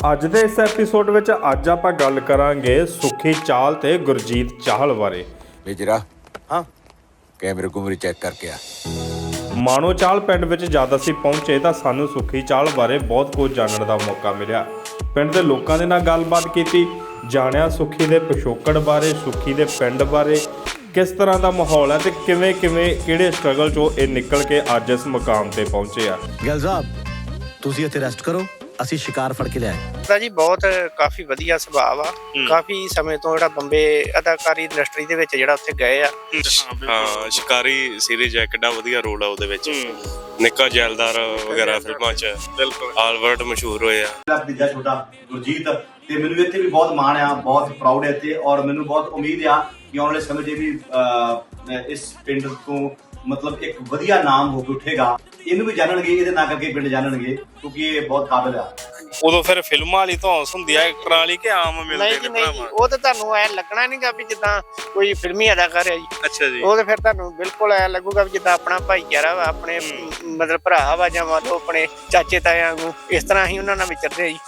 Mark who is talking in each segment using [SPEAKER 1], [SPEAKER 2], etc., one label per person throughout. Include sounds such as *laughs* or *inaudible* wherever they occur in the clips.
[SPEAKER 1] ਅੱਜ ਦੇ ਇਸ ਐਪੀਸੋਡ ਵਿੱਚ ਅੱਜ ਆਪਾਂ ਗੱਲ ਕਰਾਂਗੇ ਸੁਖੀ ਚਾਲ ਤੇ ਗੁਰਜੀਤ ਚਾਹਲ ਬਾਰੇ।
[SPEAKER 2] ਮੇਜਰਾ ਹਾਂ ਕੈਮਰੇ ਕੁਮਰੇ ਚੈੱਕ ਕਰਕੇ ਆ?
[SPEAKER 1] ਮਾਣੋ ਚਾਲ ਪਿੰਡ ਵਿੱਚ ਜਦ ਅਸੀਂ ਪਹੁੰਚੇ ਤਾਂ ਸਾਨੂੰ ਸੁਖੀ ਚਾਲ ਬਾਰੇ ਬਹੁਤ ਕੁਝ ਜਾਣਨ ਦਾ ਮੌਕਾ ਮਿਲਿਆ। ਪਿੰਡ ਦੇ ਲੋਕਾਂ ਦੇ ਨਾਲ ਗੱਲਬਾਤ ਕੀਤੀ ਜਾਣਿਆ ਸੁਖੀ ਦੇ ਪਿਛੋਕੜ ਬਾਰੇ ਸੁਖੀ ਦੇ ਪਿੰਡ ਬਾਰੇ ਕਿਸ ਤਰ੍ਹਾਂ ਦਾ ਮਾਹੌਲ ਹੈ ਤੇ ਕਿਵੇਂ ਕਿਵੇਂ ਕਿਹੜੇ ਸਟਰਗਲ ਚੋਂ ਇਹ ਨਿਕਲ ਕੇ ਅੱਜ ਇਸ ਮੁਕਾਮ ਤੇ ਪਹੁੰਚੇ ਆ।
[SPEAKER 3] ਗਿਲ ਸਾਹਿਬ ਤੁਸੀਂ ਇੱਥੇ ਰੈਸਟ ਕਰੋ। ਅਸੀਂ ਸ਼ਿਕਾਰ ਫੜ ਕੇ ਲਿਆਏ।
[SPEAKER 4] ਦਾ ਜੀ ਬਹੁਤ ਕਾਫੀ ਵਧੀਆ ਸੁਭਾਅ ਆ। ਕਾਫੀ ਸਮੇਂ ਤੋਂ ਜਿਹੜਾ ਬੰਬੇ ਅਦਾਕਾਰੀ ਇੰਡਸਟਰੀ ਦੇ ਵਿੱਚ ਜਿਹੜਾ ਉੱਥੇ ਗਏ ਆ।
[SPEAKER 5] ਹਾਂ ਸ਼ਿਕਾਰੀ ਸੀਰੀਜ਼ ਹੈ ਕਿੱਡਾ ਵਧੀਆ ਰੋਲ ਆ ਉਹਦੇ ਵਿੱਚ। ਨਿੱਕਾ ਜੈਲਦਾਰ ਵਗੈਰਾ ਫਿਲਮਾਂ 'ਚ। ਬਿਲਕੁਲ। ਆਲਵਰਡ ਮਸ਼ਹੂਰ ਹੋਏ ਆ।
[SPEAKER 6] ਮੇਰਾ ਭਤੀਜਾ ਛੋਟਾ ਗੁਰਜੀਤ ਤੇ ਮੈਨੂੰ ਇੱਥੇ ਵੀ ਬਹੁਤ ਮਾਣ ਆ ਬਹੁਤ ਪ੍ਰਾਊਡ ਹੈ ਤੇ ਔਰ ਮੈਨੂੰ ਬਹੁਤ ਉਮੀਦ ਆ ਕਿ ਆਉਣ ਵਾਲੇ ਸਮੇਂ 'ਚ ਵੀ ਅਹ, ਇਸ ਪਿੰਡ ਤੋਂ ਮਤਲਬ ਇੱਕ ਵਧੀਆ ਨਾਮ ਹੋ ਕੇ ਉੱਠੇਗਾ। ਇਹਨੂੰ ਵੀ ਜਾਣਨਗੇ ਇਹਦੇ ਨਾਂ ਕਰਕੇ ਪਿੰਡ ਜਾਣਨਗੇ ਕਿਉਂਕਿ ਇਹ ਬਹੁਤ ਕਾਬਿਲ ਆ।
[SPEAKER 5] ਉਦੋਂ ਫਿਰ ਫਿਲਮਾਂ ਵਾਲੀ ਧੌਂਸ ਹੁੰਦੀ ਆ ਐਕਟਰਾਂ ਵਾਲੀ ਕਿ ਆਮ ਮਿਲਦੇ
[SPEAKER 4] ਨਹੀਂ ਜੀ ਨਹੀਂ ਜੀ ਉਹ ਤਾਂ ਤੁਹਾਨੂੰ ਐ ਲੱਗਣਾ ਨਹੀਂਗਾ ਵੀ ਜਿੱਦਾਂ ਕੋਈ ਫਿਲਮੀ ਅਦਾਕਾਰ ਹੈ ਜੀ।
[SPEAKER 5] ਅੱਛਾ ਜੀ।
[SPEAKER 4] ਉਹ ਤਾਂ ਫਿਰ ਤੁਹਾਨੂੰ ਬਿਲਕੁਲ ਐ ਲੱਗੂਗਾ ਵੀ ਜਿੱਦਾਂ ਆਪਣਾ ਭਾਈਚਾਰਾ ਵਾ ਆਪਣੇ ਮ, ਮਤਲਬ ਭਰਾ ਵਾ ਜਾਂ ਮੰਨ ਲਓ ਆਪਣੇ ਚਾਚੇ ਤਾਇਆਂ ਵਾਂਗੂ ਇਸ ਤਰ੍ਹਾਂ ਹੀ ਉਹਨਾਂ ਨਾਲ ਵਿਚਰਦੇ ਆ ਜੀ।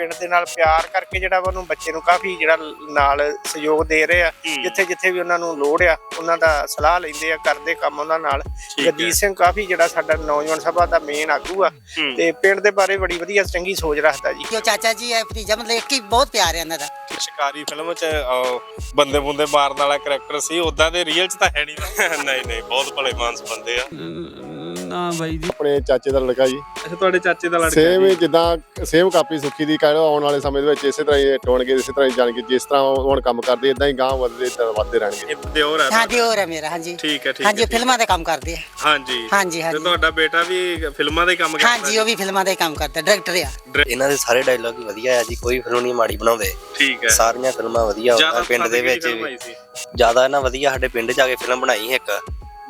[SPEAKER 4] ਪਿੰਡ ਦੇ ਨਾਲ ਪਿਆਰ ਕਰਕੇ ਜਿਹੜਾ ਉਹਨੂੰ ਬੱਚੇ ਨੂੰ ਕਾਫੀ ਜਿਹੜਾ ਨਾਲ ਸਹਿਯੋਗ ਦੇ ਰਹੇ ਆ ਜਿੱਥੇ ਜਿੱਥੇ ਵੀ ਉਹਨਾਂ ਨੂੰ ਲੋੜ ਆ ਉਹਨਾਂ ਦਾ ਸਲਾਹ ਲੈਂਦੇ ਆ ਕਰਦੇ ਕੰਮ ਉਹਨਾਂ ਨਾਲ। ਜਗਜੀਤ ਸਿੰਘ ਕਾਫੀ ਜਿਹੜਾ ਸਾਡਾ ਨੌਜਵਾਨ ਸਭਾ ਦਾ ਮੇਨ ਆਗੂ ਆ ਤੇ ਪਿੰਡ ਦੇ ਬਾਰੇ ਬੜੀ ਵਧੀਆ ਚੰਗੀ ਸੋਚ ਰੱਖਦਾ ਜੀ।
[SPEAKER 7] ਜੋ ਚਾਚਾ ਜੀ ਹੈ ਭਤੀਜਾ ਮਤਲਬ ਇੱਕ ਹੀ ਬਹੁਤ ਪਿਆਰ ਹੈ ਇਹਨਾਂ ਦਾ।
[SPEAKER 5] ਸ਼ਿਕਾਰੀ ਫਿਲਮ 'ਚ ਬੰਦੇ ਬੁੰਦੇ ਮਾਰਨ ਵਾਲਾ ਕਰੈਕਟਰ ਸੀ ਉਦਾਂ ਦੇ ਰੀਅਲ 'ਚ ਤਾਂ ਹੈ ਨਹੀਂ *laughs* ਨਹੀਂ ਨਹੀਂ ਬਹੁਤ ਭਲੇ ਮਾਨਸ ਬੰਦੇ ਆ।
[SPEAKER 8] ਨਾ ਬਾਈ ਜੀ।
[SPEAKER 9] ਆਪਣੇ ਚਾਚੇ ਦਾ ਲੜਕਾ ਜੀ।
[SPEAKER 1] ਅੱਛਾ ਤੁਹਾਡੇ ਚਾਚੇ ਦਾ
[SPEAKER 9] ਸੇਮ ਹੀ ਜਿੱਦਾਂ ਸੇਮ ਕਾਪੀ ਸੁੱਖੀ ਦੀ ਕਹਿ ਲਓ ਆਉਣ ਵਾਲੇ ਸਮੇਂ ਦੇ ਵਿੱਚ ਇਸੇ ਤਰ੍ਹਾਂ ਹੀ ਟੋਣਗੇ ਇਸੇ ਤਰ੍ਹਾਂ ਹੀ ਜਾਣਗੇ ਜਿਸ ਤਰ੍ਹਾਂ ਉਹ ਹੁਣ ਕੰਮ ਕਰਦੇ ਇਦਾਂ ਹੀ ਗਾਂਹ ਵੱਧਦੇ ਤਾਂ ਵੱਧਦੇ ਰਹਿਣਗੇ।
[SPEAKER 1] ਦਿਓਰ ਹੈ
[SPEAKER 7] ਹਾਂ ਦਿਓਰ ਹੈ ਮੇਰਾ ਹਾਂਜੀ।
[SPEAKER 1] ਠੀਕ ਹੈ ਠੀਕ
[SPEAKER 7] ਹਾਂਜੀ
[SPEAKER 1] ਹੈ
[SPEAKER 7] ਉਹ ਫਿਲਮਾਂ ਦਾ ਕੰਮ ਕਰਦੇ ਆ।
[SPEAKER 1] ਹਾਂਜੀ।
[SPEAKER 7] ਹਾਂਜੀ
[SPEAKER 1] ਤੇ
[SPEAKER 7] ਹਾਂਜੀ।
[SPEAKER 1] ਤੁਹਾਡਾ ਬੇਟਾ ਵੀ ਫਿਲਮਾਂ ਦਾ ਹੀ ਕੰਮ ਕਰਦਾ
[SPEAKER 7] ਹਾਂਜੀ ਉਹ ਵੀ ਫਿਲਮਾਂ ਦਾ ਹੀ ਕੰਮ ਕਰਦਾ ਡਾਇਰੈਕਟਰ ਆ।
[SPEAKER 10] ਇਹਨਾਂ ਦੇ ਸਾਰੇ ਡਾਇਲੌਗ ਹੀ ਵਧੀਆ ਆ ਜੀ ਕੋਈ ਫਿਲਮ ਨਹੀਂ ਮਾੜੀ ਬਣਾਉਂਦੇ।
[SPEAKER 1] ਠੀਕ ਹੈ
[SPEAKER 10] ਸਾਰੀਆਂ ਫਿਲਮਾਂ ਵਧੀਆ
[SPEAKER 1] ਜ਼ਿਆਦਾ
[SPEAKER 10] ਪਿੰਡ ਦੇ ਵਿੱਚ ਵੀ। ਜ਼ਿਆਦਾ ਨਾ ਵਧੀਆ ਸਾਡੇ ਪਿੰਡ 'ਚ ਆ ਕੇ ਫਿਲਮ ਬਣਾਈ ਇੱਕ।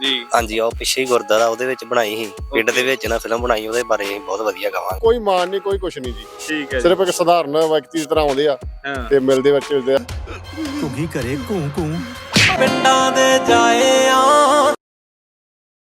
[SPEAKER 1] ਜੀ।
[SPEAKER 10] ਹਾਂਜੀ ਉਹ ਪਿੱਛੇ ਹੀ ਗੁਰਦੁਆਰਾ ਉਹਦੇ ਵਿੱਚ ਬਣਾਈ ਸੀ। ਪਿੰਡ ਦੇ ਵਿੱਚ ਨਾ ਫਿਲਮ ਬਣਾਈ ਉਹਦੇ ਬਾਰੇ ਅਸੀਂ ਬਹੁਤ ਵਧੀਆ ਕਵਾਂਗੇ
[SPEAKER 9] ਕੋਈ ਮਾਨ ਨਹੀਂ ਕੋਈ ਕੁਛ ਨਹੀਂ ਜੀ।
[SPEAKER 1] ਠੀਕ ਹੈ ਜੀ।
[SPEAKER 9] ਸਿਰਫ ਇੱਕ ਸਧਾਰਨ ਵਿਅਕਤੀ ਦੀ ਤਰ੍ਹਾਂ ਆਉਂਦੇ ਆ
[SPEAKER 1] ਹਾਂ।
[SPEAKER 9] ਤੇ ਮਿਲਦੇ ਵਿੱਚ ਮਿਲਦੇ ਆ।
[SPEAKER 3] ਘੁੱਗੀ ਘਰੇ ਘੂੰ ਘੂੰ।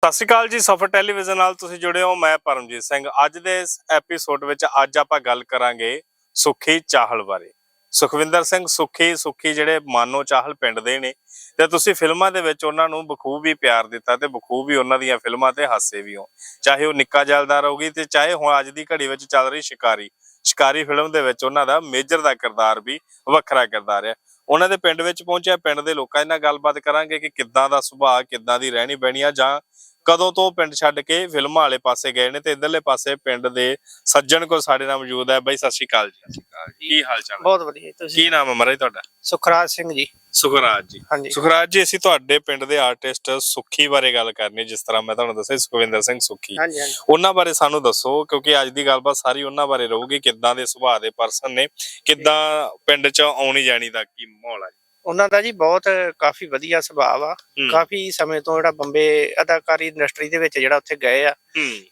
[SPEAKER 5] ਸਤਿ ਸ਼੍ਰੀ ਅਕਾਲ ਜੀ ਸਫਰ ਟੈਲੀਵਿਜ਼ਨ ਨਾਲ ਤੁਸੀਂ ਜੁੜੇ ਹੋ। ਮੈਂ ਪਰਮਜੀਤ ਸਿੰਘ। ਅੱਜ ਦੇ ਇਸ ਐਪੀਸੋਡ ਵਿੱਚ ਅੱਜ ਆਪਾਂ ਗੱਲ ਕਰਾਂਗੇ ਸੁਖੀ ਚਾਹਲ ਬਾਰੇ। ਸੁਖਵਿੰਦਰ ਸਿੰਘ ਸੁਖੀ ਸੁਖੀ ਜਿਹੜੇ ਮਾਨੋ ਚਾਹਲ ਪਿੰਡ ਦੇ ਨੇ ਤੇ ਤੁਸੀਂ ਫਿਲਮਾਂ ਦੇ ਵਿੱਚ ਉਹਨਾਂ ਨੂੰ ਬਖੂਬੀ ਪਿਆਰ ਦਿੱਤਾ ਤੇ ਬਖੂਬੀ ਉਹਨਾਂ ਦੀਆਂ ਫਿਲਮਾਂ ਤੇ ਹਾਸੇ ਵੀ ਹੋ। ਚਾਹੇ ਉਹ ਨਿੱਕਾ ਜਲਦਾਰ ਹੋਗੀ ਤੇ ਚਾਹੇ ਹੁਣ ਅੱਜ ਦੀ ਘੜੀ ਵਿੱਚ ਚੱਲ ਰਹੀ ਸ਼ਿਕਾਰੀ ਸ਼ਿਕਾਰੀ ਫਿਲਮ ਦੇ ਵਿੱਚ ਉਹਨਾਂ ਦਾ ਮੇਜਰ ਦਾ ਕਿਰਦਾਰ ਵੀ ਵੱਖਰਾ ਕਿਰਦਾਰ ਹੈ। ਉਹਨਾਂ ਦੇ ਪਿੰਡ ਵਿੱਚ ਪਹੁੰਚਿਆ, ਪਿੰਡ ਦੇ ਲੋਕਾਂ ਨਾਲ ਗੱਲਬਾਤ ਕਰਾਂਗੇ ਕਿ ਕਿੱਦਾਂ ਦਾ ਸੁਭਾਅ, ਕਿੱਦਾਂ ਦੀ ਰਹਿਣੀ ਬਹਿਣੀ ਆ ਜਾਂ ਕਦੋਂ ਤੋਂ ਪਿੰਡ ਛੱਡ ਕੇ ਫਿਲਮਾਂ ਵਾਲੇ ਪਾਸੇ ਗਏ ਨੇ ਤੇ ਇਧਰਲੇ ਪਾਸੇ ਪਿੰਡ ਦੇ ਸੱਜਣ ਕੋ ਸਾਡੇ ਨਾਲ ਮੌਜੂਦ ਹੈ। ਬਾਈ ਸਤਿ ਸ਼੍ਰੀ ਅਕਾਲ ਜੀ। ਕੀ ਹਾਲ ਚਾਲ
[SPEAKER 4] ਬਹੁਤ ਵਧੀਆ ਤੁਸੀਂ
[SPEAKER 5] ਕੀ ਨਾਮ ਹੈ ਮਹਾਰਾਜ ਤੁਹਾਡਾ?
[SPEAKER 4] ਸੁਖਰਾਜ ਸਿੰਘ ਜੀ।
[SPEAKER 5] ਸੁਖਰਾਜ ਜੀ।
[SPEAKER 4] ਹਾਂਜੀ।
[SPEAKER 5] ਸੁਖਰਾਜ ਜੀ ਅਸੀਂ ਤੁਹਾਡੇ ਪਿੰਡ ਦੇ ਆਰਟਿਸਟ ਸੁੱਖੀ ਬਾਰੇ ਗੱਲ ਕਰਨੀ ਹੈ, ਜਿਸ ਤਰ੍ਹਾਂ ਮੈਂ ਤੁਹਾਨੂੰ ਦੱਸਿਆ ਸੁਖਵਿੰਦਰ ਸਿੰਘ ਸੁੱਖੀ।
[SPEAKER 4] ਹਾਂਜੀ ਹਾਂਜੀ।
[SPEAKER 5] ਉਹਨਾਂ ਬਾਰੇ ਸਾਨੂੰ ਦੱਸੋ ਕਿਉਂਕਿ ਅੱਜ ਦੀ ਗੱਲਬਾਤ ਸਾਰੀ ਉਹਨਾਂ ਬਾਰੇ ਰਹੂਗੀ ਕਿੱਦਾਂ ਦੇ ਸੁਭਾਅ ਦੇ ਪਰਸਨ ਨੇ ਕਿੱਦਾਂ ਪਿੰਡ 'ਚ ਆਉਣੀ ਜਾਣੀ ਦਾ ਕੀ ਮਾਹੌਲ ਹੈ?
[SPEAKER 4] ਉਹਨਾਂ ਦਾ ਜੀ ਬਹੁਤ ਕਾਫੀ ਵਧੀਆ ਸੁਭਾਅ ਆ। ਕਾਫੀ ਸਮੇਂ ਤੋਂ ਜਿਹੜਾ ਬੰਬੇ ਅਦਾਕਾਰੀ ਇੰਡਸਟਰੀ ਦੇ ਵਿੱਚ ਜਿਹੜਾ ਉੱਥੇ ਗਏ ਆ।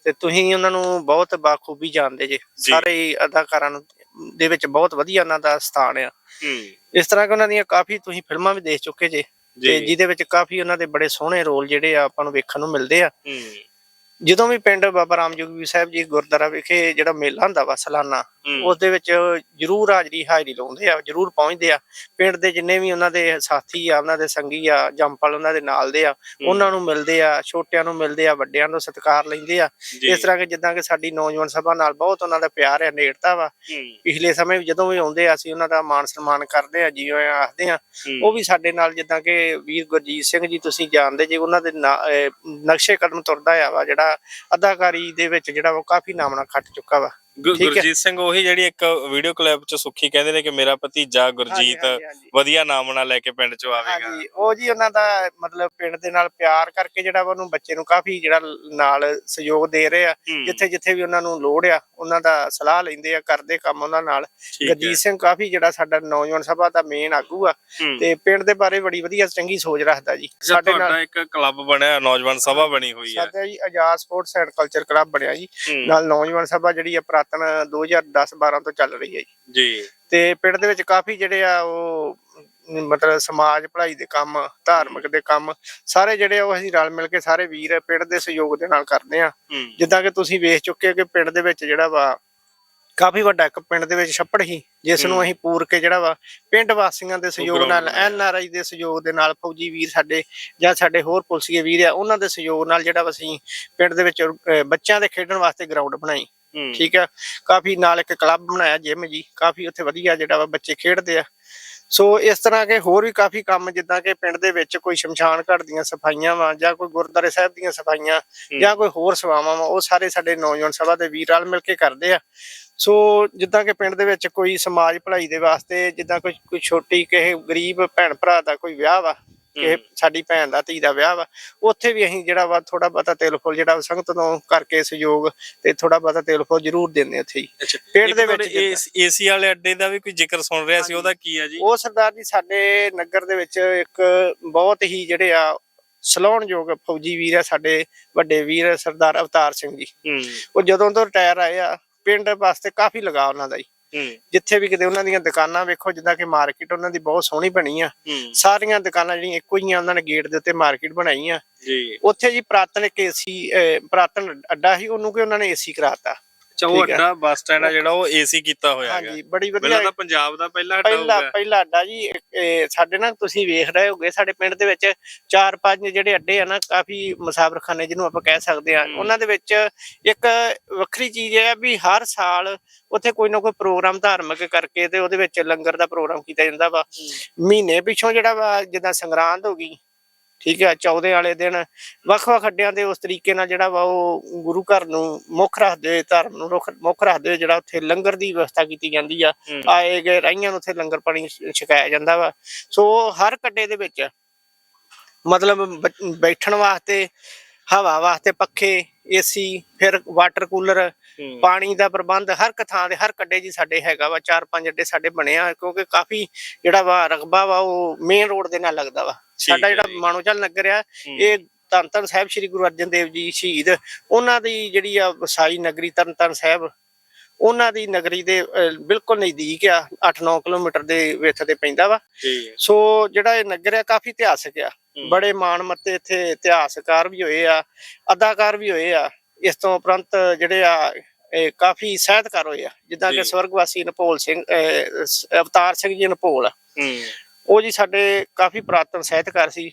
[SPEAKER 4] ਤੇ ਤੁਸੀਂ ਉਹਨਾਂ ਨੂੰ ਬਹੁਤ ਬਾਖੂਬੀ ਜਾਣਦੇ ਜੇ। ਸਾਰੇ ਅਦਾਕਾਰਾਂ ਨੂੰ ਦੇ ਵਿੱਚ ਬਹੁਤ ਵਧੀਆ ਉਹਨਾਂ ਦਾ ਸਥਾਨ ਆ। ਇਸ ਤਰ੍ਹਾਂ ਕਿ ਉਹਨਾਂ ਦੀਆਂ ਕਾਫੀ ਤੁਸੀਂ ਫਿਲਮਾਂ ਵੀ ਦੇਖ ਚੁੱਕੇ ਜੇ। ਤੇ ਜਿਹਦੇ ਵਿੱਚ ਕਾਫੀ ਉਹਨਾਂ ਦੇ ਬੜੇ ਸੋਹਣੇ ਰੋਲ ਜਿਹੜੇ ਆ ਆਪਾਂ ਨੂੰ ਵੇਖਣ ਨੂੰ ਮਿਲਦੇ ਆ। ਜਦੋਂ ਵੀ ਪਿੰਡ ਬਾਬਾ ਰਾਮਜੋਗੀ ਸਾਹਿਬ ਜੀ ਗੁਰਦੁਆਰਾ ਵਿਖੇ ਜਿਹੜਾ ਮੇਲਾ ਹੁੰਦਾ ਵਾ ਸਾਲਾਨਾ। ਉਸ ਦੇ ਵਿੱਚ ਜਰੂਰ ਹਾਜ਼ਰੀ ਹਾਜ਼ਰੀ ਲਾਉਂਦੇ ਆ ਜਰੂਰ ਪਹੁੰਚਦੇ ਆ। ਪਿੰਡ ਦੇ ਜਿੰਨੇ ਵੀ ਉਹਨਾਂ ਦੇ ਸਾਥੀ ਆ ਉਹਨਾਂ ਦੇ ਸੰਗੀ ਆ ਜੰਪਲ ਉਹਨਾਂ ਦੇ ਨਾਲ ਦੇ ਆ ਉਹਨਾਂ ਨੂੰ ਮਿਲਦੇ ਆ ਛੋਟਿਆਂ ਨੂੰ ਮਿਲਦੇ ਆ ਵੱਡਿਆਂ ਨੂੰ ਸਤਿਕਾਰ ਲੈਂਦੇ ਆ। ਇਸ ਤਰ੍ਹਾਂ ਕਿ ਜਿੱਦਾਂ ਕਿ ਸਾਡੀ ਨੌਜਵਾਨ ਸਭਾ ਨਾਲ ਬਹੁਤ ਉਹਨਾਂ ਦਾ ਪਿਆਰ ਹੈ ਨੇੜਤਾ ਵਾ। ਪਿਛਲੇ ਸਮੇਂ ਵੀ ਜਦੋਂ ਵੀ ਆਉਂਦੇ ਆ ਅਸੀਂ ਉਹਨਾਂ ਦਾ ਮਾਣ ਸਨਮਾਨ ਕਰਦੇ ਆ ਜਿਵੇਂ ਆਖਦੇ ਆ। ਉਹ ਵੀ ਸਾਡੇ ਨਾਲ ਜਿੱਦਾਂ ਕਿ ਵੀਰ ਗੁਰਜੀਤ ਸਿੰਘ ਜੀ ਤੁਸੀਂ ਜਾਣਦੇ ਜੀ ਉਹਨਾਂ ਦੇ ਨਕਸ਼ੇ ਕਦਮ ਤੁਰਦਾ ਆ ਵਾ ਜਿਹੜਾ ਅਦਾਕਾਰੀ ਦੇ ਵਿੱਚ ਜਿਹੜਾ ਉਹ ਕਾਫੀ ਨਾਮਣਾ ਖੱਟ ਚੁੱਕਾ ਵਾ।
[SPEAKER 5] ਗੁ-
[SPEAKER 4] ਠੀਕ ਹੈ।
[SPEAKER 5] ਗੁਰਜੀਤ ਸਿੰਘ ਉਹੀ ਜਿਹੜੀ ਇੱਕ ਵੀਡੀਓ ਕਲਿੱਪ 'ਚ ਸੁੱਖੀ ਕਹਿੰਦੇ ਨੇ ਕਿ ਮੇਰਾ ਭਤੀਜਾ ਗੁਰਜੀਤ
[SPEAKER 4] ਹਾਂਜੀ, ਹਾਂਜੀ।
[SPEAKER 5] ਵਧੀਆ ਨਾਮ ਨਾਲ ਲੈ ਕੇ ਪਿੰਡ 'ਚ ਆਵੇਗਾ
[SPEAKER 4] ਹਾਂਜੀ ਉਹ ਜੀ ਉਹਨਾਂ ਦਾ ਮਤਲਬ ਪਿੰਡ ਦੇ ਨਾਲ ਪਿਆਰ ਕਰਕੇ ਜਿਹੜਾ ਵਾ ਉਹਨੂੰ ਬੱਚੇ ਨੂੰ ਕਾਫੀ ਜਿਹੜਾ ਨਾਲ ਸਹਿਯੋਗ ਦੇ ਰਹੇ ਆ
[SPEAKER 5] ਹੂੰ।
[SPEAKER 4] ਜਿੱਥੇ ਜਿੱਥੇ ਵੀ ਉਹਨਾਂ ਨੂੰ ਲੋੜ ਆ ਉਹਨਾਂ ਦਾ ਸਲਾਹ ਲੈਂਦੇ ਆ ਕਰਦੇ ਕੰਮ ਉਹਨਾਂ ਨਾਲ
[SPEAKER 5] ਠੀਕ ਹੈ।
[SPEAKER 4] ਗਰਜੀਤ ਸਿੰਘ ਕਾਫੀ ਜਿਹੜਾ ਸਾਡਾ ਨੌਜਵਾਨ ਸਭਾ ਦਾ ਮੇਨ ਆਗੂ ਆ
[SPEAKER 5] ਹੂੰ।
[SPEAKER 4] ਤੇ ਪਿੰਡ ਦੇ ਬਾਰੇ ਬੜੀ ਵਧੀਆ ਚੰਗੀ ਸੋਚ ਰੱਖਦਾ ਜੀ
[SPEAKER 5] ਸਾਡੇ ਤੁਹਾਡਾ ਇੱਕ ਕਲੱਬ ਬਣਿਆ ਨੌਜਵਾਨ ਸਭਾ ਬਣੀ ਹੋਈ ਹੈ
[SPEAKER 4] ਸਾਡਾ ਜੀ Azad sports and culture club ਬਣਿਆ ਜੀ
[SPEAKER 5] ਹੂੰ।
[SPEAKER 4] ਨਾਲ ਨੌਜਵਾਨ ਸਭਾ ਜਿਹੜੀ ਆ ਪ੍ਰਾਤਨ 2010 12 ਤੋਂ ਚੱਲ ਰਹੀ ਹੈ ਜੀ।
[SPEAKER 5] ਜੀ।
[SPEAKER 4] ਤੇ ਪਿੰਡ ਦੇ ਵਿੱਚ ਕਾਫੀ ਜਿਹੜੇ ਆ ਉਹ ਮਤਲਬ ਸਮਾਜ ਭਲਾਈ ਦੇ ਕੰਮ ਧਾਰਮਿਕ ਦੇ ਕੰਮ ਸਾਰੇ ਜਿਹੜੇ ਉਹ ਅਸੀਂ ਰਲ ਮਿਲ ਕੇ ਸਾਰੇ ਵੀਰ ਪਿੰਡ ਦੇ ਸਹਿਯੋਗ ਦੇ ਨਾਲ ਕਰਦੇ ਆ।
[SPEAKER 5] ਹੂੰ।
[SPEAKER 4] ਜਿੱਦਾਂ ਕਿ ਤੁਸੀਂ ਵੇਖ ਚੁੱਕੇ ਹੋ ਕਿ ਪਿੰਡ ਦੇ ਵਿੱਚ ਜਿਹੜਾ ਵਾ ਕਾਫੀ ਵੱਡਾ ਇੱਕ ਪਿੰਡ ਦੇ ਵਿੱਚ ਛੱਪੜ ਸੀ ਜਿਸ ਨੂੰ ਅਸੀਂ ਪੂਰ ਕੇ ਜਿਹੜਾ ਵਾ ਪਿੰਡ ਵਾਸੀਆਂ ਦੇ ਸਹਿਯੋਗ ਨਾਲ। ਐਨ ਆਰ ਆਈ ਦੇ ਸਹਿਯੋਗ ਦੇ ਨਾਲ ਫੌਜੀ ਵੀਰ ਸਾਡੇ ਜਾਂ ਸਾਡੇ ਹੋਰ ਪੁਲਿਸੀਏ ਵੀਰ ਆ ਉਹਨਾਂ ਦੇ ਸਹਿਯੋਗ ਨਾਲ ਜਿਹੜਾ ਵਾ ਅਸੀਂ ਪਿੰਡ ਦੇ ਵਿੱਚ ਬੱਚਿਆਂ ਦੇ ਖੇਡਣ ਵਾਸਤੇ ਗਰਾਊਂਡ ਬਣਾਈ।
[SPEAKER 5] ਹੂੰ
[SPEAKER 4] ਠੀਕ ਆ ਕਾਫੀ ਨਾਲ ਇੱਕ ਕਲੱਬ ਬਣਾਇਆ ਜਿਮ ਜੀ। ਕਾਫੀ ਉੱਥੇ ਵਧੀਆ ਜਿਹੜਾ ਵਾ ਬੱਚੇ ਖੇਡਦੇ ਆ। ਸੋ ਇਸ ਤਰ੍ਹਾਂ ਕੇ ਹੋਰ ਵੀ ਕਾਫੀ ਕੰਮ ਜਿੱਦਾਂ ਕਿ ਪਿੰਡ ਦੇ ਵਿੱਚ ਕੋਈ ਸ਼ਮਸ਼ਾਨ ਘਾਟ ਦੀਆਂ ਸਫਾਈਆਂ ਵਾ ਜਾਂ ਕੋਈ ਗੁਰਦੁਆਰੇ ਸਾਹਿਬ ਦੀਆਂ ਸਫਾਈਆਂ ਜਾਂ ਕੋਈ ਹੋਰ ਸੇਵਾਵਾਂ ਵਾ ਉਹ ਸਾਰੇ ਸਾਡੇ ਨੌਜਵਾਨ ਸਭਾ ਦੇ ਵੀਰ ਰਲ ਮਿਲ ਕੇ ਕਰਦੇ ਆ। ਸੋ ਜਿੱਦਾਂ ਕਿ ਪਿੰਡ ਦੇ ਵਿੱਚ ਕੋਈ ਸਮਾਜ ਭਲਾਈ ਦੇ ਵਾਸਤੇ ਜਿੱਦਾਂ ਕੋਈ ਕੋਈ ਛੋਟੀ ਕਿਸੇ ਗਰੀਬ ਭੈਣ ਭਰਾ ਦਾ ਕੋਈ ਵਿਆਹ ਵਾ ਕਿ ਸਾਡੀ ਭੈਣ ਦਾ ਧੀ ਦਾ ਵਿਆਹ ਵਾ ਉੱਥੇ ਵੀ ਅਸੀਂ ਜਿਹੜਾ ਵਾ ਥੋੜਾ ਬਹੁਤਾ ਤੇਲ ਫੁੱਲ ਜਿਹੜਾ ਸੰਗਤ ਤੋਂ ਕਰਕੇ ਸਹਿਯੋਗ ਤੇ ਥੋੜਾ ਬਹੁਤਾ ਤੇਲ ਫੁੱਲ ਜ਼ਰੂਰ ਦਿੰਦੇ ਉੱਥੇ ਪਿੰਡ ਦੇ ਵਿੱਚ
[SPEAKER 5] ਏਸੀ ਵਾਲੇ ਅੱਡੇ ਦਾ ਵੀ ਕੋਈ ਜ਼ਿਕਰ ਸੁਣ ਰਿਹਾ ਸੀ ਉਹਦਾ ਕੀ ਆ ਜੀ?
[SPEAKER 4] ਉਹ ਸਰਦਾਰ ਜੀ ਸਾਡੇ ਨਗਰ ਦੇ ਵਿੱਚ ਇੱਕ ਬਹੁਤ ਹੀ ਜਿਹੜੇ ਆ ਸਲਾਹੁਣਯੋਗ ਫੌਜੀ ਵੀਰ ਆ ਸਾਡੇ ਵੱਡੇ ਵੀਰ ਸਰਦਾਰ ਅਵਤਾਰ ਸਿੰਘ ਜੀ। ਉਹ ਜਦੋਂ ਤੋਂ ਰਿਟਾਇਰ ਆਏ ਆ ਪਿੰਡ ਵਾਸਤੇ ਕਾਫੀ ਲਗਾ ਉਹਨਾਂ ਦਾ ਜੀ। ਜਿੱਥੇ ਵੀ ਕਿਤੇ ਉਹਨਾਂ ਦੀਆਂ ਦੁਕਾਨਾਂ ਵੇਖੋ ਜਿੱਦਾਂ ਕਿ ਮਾਰਕੀਟ ਉਹਨਾਂ ਦੀ ਬਹੁਤ ਸੋਹਣੀ ਬਣੀ ਆ। ਸਾਰੀਆਂ ਦੁਕਾਨਾਂ ਜਿਹੜੀਆਂ ਇੱਕੋ ਹੀ ਆ ਉਹਨਾਂ ਨੇ ਗੇਟ ਦੇ ਉੱਤੇ ਮਾਰਕੀਟ ਬਣਾਈ ਆ
[SPEAKER 5] ਜੀ।
[SPEAKER 4] ਉੱਥੇ ਜੀ ਪ੍ਰਾਤਨ ਇੱਕ ਏਸੀ ਪ੍ਰਾਤਨ ਅੱਡਾ ਸੀ ਉਹਨੂੰ ਕਿ ਉਹਨਾਂ ਨੇ ਏਸੀ ਕਰਾਤਾ।
[SPEAKER 5] ਅੱਛਾ ਉਹ
[SPEAKER 4] ਠੀਕ ਆ।
[SPEAKER 5] ਅੱਡਾ ਬੱਸ ਸਟੈਂਡ ਆ ਜਿਹੜਾ ਉਹ ਏਸੀ ਕੀਤਾ ਹੋਇਆ ਹੈਗਾ।
[SPEAKER 4] ਹਾਂਜੀ ਬੜੀ
[SPEAKER 5] ਪਹਿਲਾਂ
[SPEAKER 4] ਵਧੀਆ
[SPEAKER 5] ਤਾਂ ਪੰਜਾਬ ਦਾ ਪਹਿਲਾ ਅੱਡਾ
[SPEAKER 4] ਪਹਿਲਾ
[SPEAKER 5] ਹੋਊਗਾ।
[SPEAKER 4] ਪਹਿਲਾ ਅੱਡਾ ਜੀ ਇਹ ਸਾਡੇ ਨਾਲ ਤੁਸੀਂ ਵੇਖ ਰਹੇ ਹੋਗੇ ਸਾਡੇ ਪਿੰਡ ਦੇ ਵਿੱਚ ਚਾਰ ਪੰਜ ਜਿਹੜੇ ਅੱਡੇ ਆ ਨਾ ਕਾਫੀ ਮੁਸਾਫਰਖਾਨੇ ਜਿਹਨੂੰ ਆਪਾਂ ਕਹਿ ਸਕਦੇ ਆ
[SPEAKER 5] ਹਮ।
[SPEAKER 4] ਉਹਨਾਂ ਦੇ ਵਿੱਚ ਇੱਕ ਵੱਖਰੀ ਚੀਜ਼ ਇਹ ਆ ਵੀ ਹਰ ਸਾਲ ਉੱਥੇ ਕੋਈ ਨਾ ਕੋਈ ਪ੍ਰੋਗਰਾਮ ਧਾਰਮਿਕ ਕਰਕੇ ਤੇ ਉਹਦੇ ਵਿੱਚ ਲੰਗਰ ਦਾ ਪ੍ਰੋਗਰਾਮ ਕੀਤਾ ਜਾਂਦਾ ਵਾ। ਮਹੀਨੇ ਪਿਛੋਂ ਜਿਹੜਾ ਵਾ ਜਿੱਦਾਂ ਸੰਗਰਾਂਦ ਹੋ ਗਈ ਠੀਕ ਹੈ ਚੌਦੇ ਵਾਲੇ ਦਿਨ ਵੱਖ-ਵੱਖ ਅੱਡਿਆਂ ਦੇ ਉਸ ਤਰੀਕੇ ਨਾਲ ਜਿਹੜਾ ਵਾ ਉਹ ਗੁਰੂ ਘਰ ਨੂੰ ਮੁੱਖ ਰੱਖਦੇ ਹੋਏ ਧਰਮ ਨੂੰ ਰੁੱਖ- ਮੁੱਖ ਰੱਖਦੇ ਹੋਏ ਜਿਹੜਾ ਉੱਥੇ ਲੰਗਰ ਦੀ ਵਿਵਸਥਾ ਕੀਤੀ ਜਾਂਦੀ ਆ। ਆਏ ਗਏ ਰਾਈਆਂ ਨੂੰ ਉੱਥੇ ਲੰਗਰ ਪਾਣੀ ਛਕਾਇਆ ਜਾਂਦਾ ਵਾ ਸੋ ਹਰ ਕੱਡੇ ਦੇ ਵਿੱਚ ਮਤਲਬ ਬੈਠਣ ਵਾਸਤੇ ਹਵਾ ਵਾਸਤੇ ਪੱਖੇ ਏਸੀ ਫਿਰ ਵਾਟਰ ਕੂਲਰ। ਪਾਣੀ ਦਾ ਪ੍ਰਬੰਧ ਹਰ ਇੱਕ ਥਾਂ ਦੇ ਹਰ ਕੱਡੇ ਜੀ ਸਾਡੇ ਹੈਗਾ ਵਾ ਚਾਰ ਪੰਜ ਅੱਡੇ ਸਾਡੇ ਬਣੇ ਆ ਕਿਉਂਕਿ ਕਾਫੀ ਜਿਹੜਾ ਵਾ ਰਕਬਾ ਵਾ ਉਹ ਮੇਨ ਰੋਡ ਦੇ ਨਾਲ ਲੱਗਦਾ ਵਾ ਸਾਡਾ ਜਿਹੜਾ
[SPEAKER 5] ਜੀ।
[SPEAKER 4] ਮਾਨੋਚਲ ਨਗਰ ਆ। ਇਹ ਧੰਨ ਸਾਹਿਬ ਸ੍ਰੀ ਗੁਰੂ ਅਰਜਨ ਦੇਵ ਜੀ ਸ਼ਹੀਦ ਉਹਨਾਂ ਦੀ ਜਿਹੜੀ ਆ ਵਸਾਈ ਨਗਰੀ ਤਰਨ ਤਾਰਨ ਸਾਹਿਬ ਉਹਨਾਂ ਦੀ ਨਗਰੀ ਦੇ ਬਿਲਕੁਲ ਨਜ਼ਦੀਕ ਆ 8-9 ਕਿਲੋਮੀਟਰ ਦੇ ਵਿੱਚ ਤੇ ਪੈਂਦਾ ਵਾ ਸੋ ਜਿਹੜਾ ਇਹ ਨਗਰ ਆ ਕਾਫੀ ਇਤਿਹਾਸਕ ਆ। ਬੜੇ ਮਾਣ ਮੱਤੇ ਇੱਥੇ ਇਤਿਹਾਸਕਾਰ ਵੀ ਹੋਏ ਆ ਅਦਾਕਾਰ ਵੀ ਹੋਏ ਆ ਇਸ ਤੋਂ ਉਪਰੰਤ ਜਿਹੜੇ ਆ ਇਹ ਕਾਫੀ ਸਾਹਿਤਕਾਰ ਹੋਏ ਆ। ਜਿੱਦਾਂ। ਕਿ ਸਵਰਗਵਾਸੀ ਨਪੋਲ ਸਿੰਘ ਅਵਤਾਰ ਸਿੰਘ ਜੀ ਨਪੋਲ। ਉਹ ਜੀ ਸਾਡੇ ਕਾਫੀ ਪ੍ਰਾਤਨ ਸਾਹਿਤਕਾਰ ਸੀ।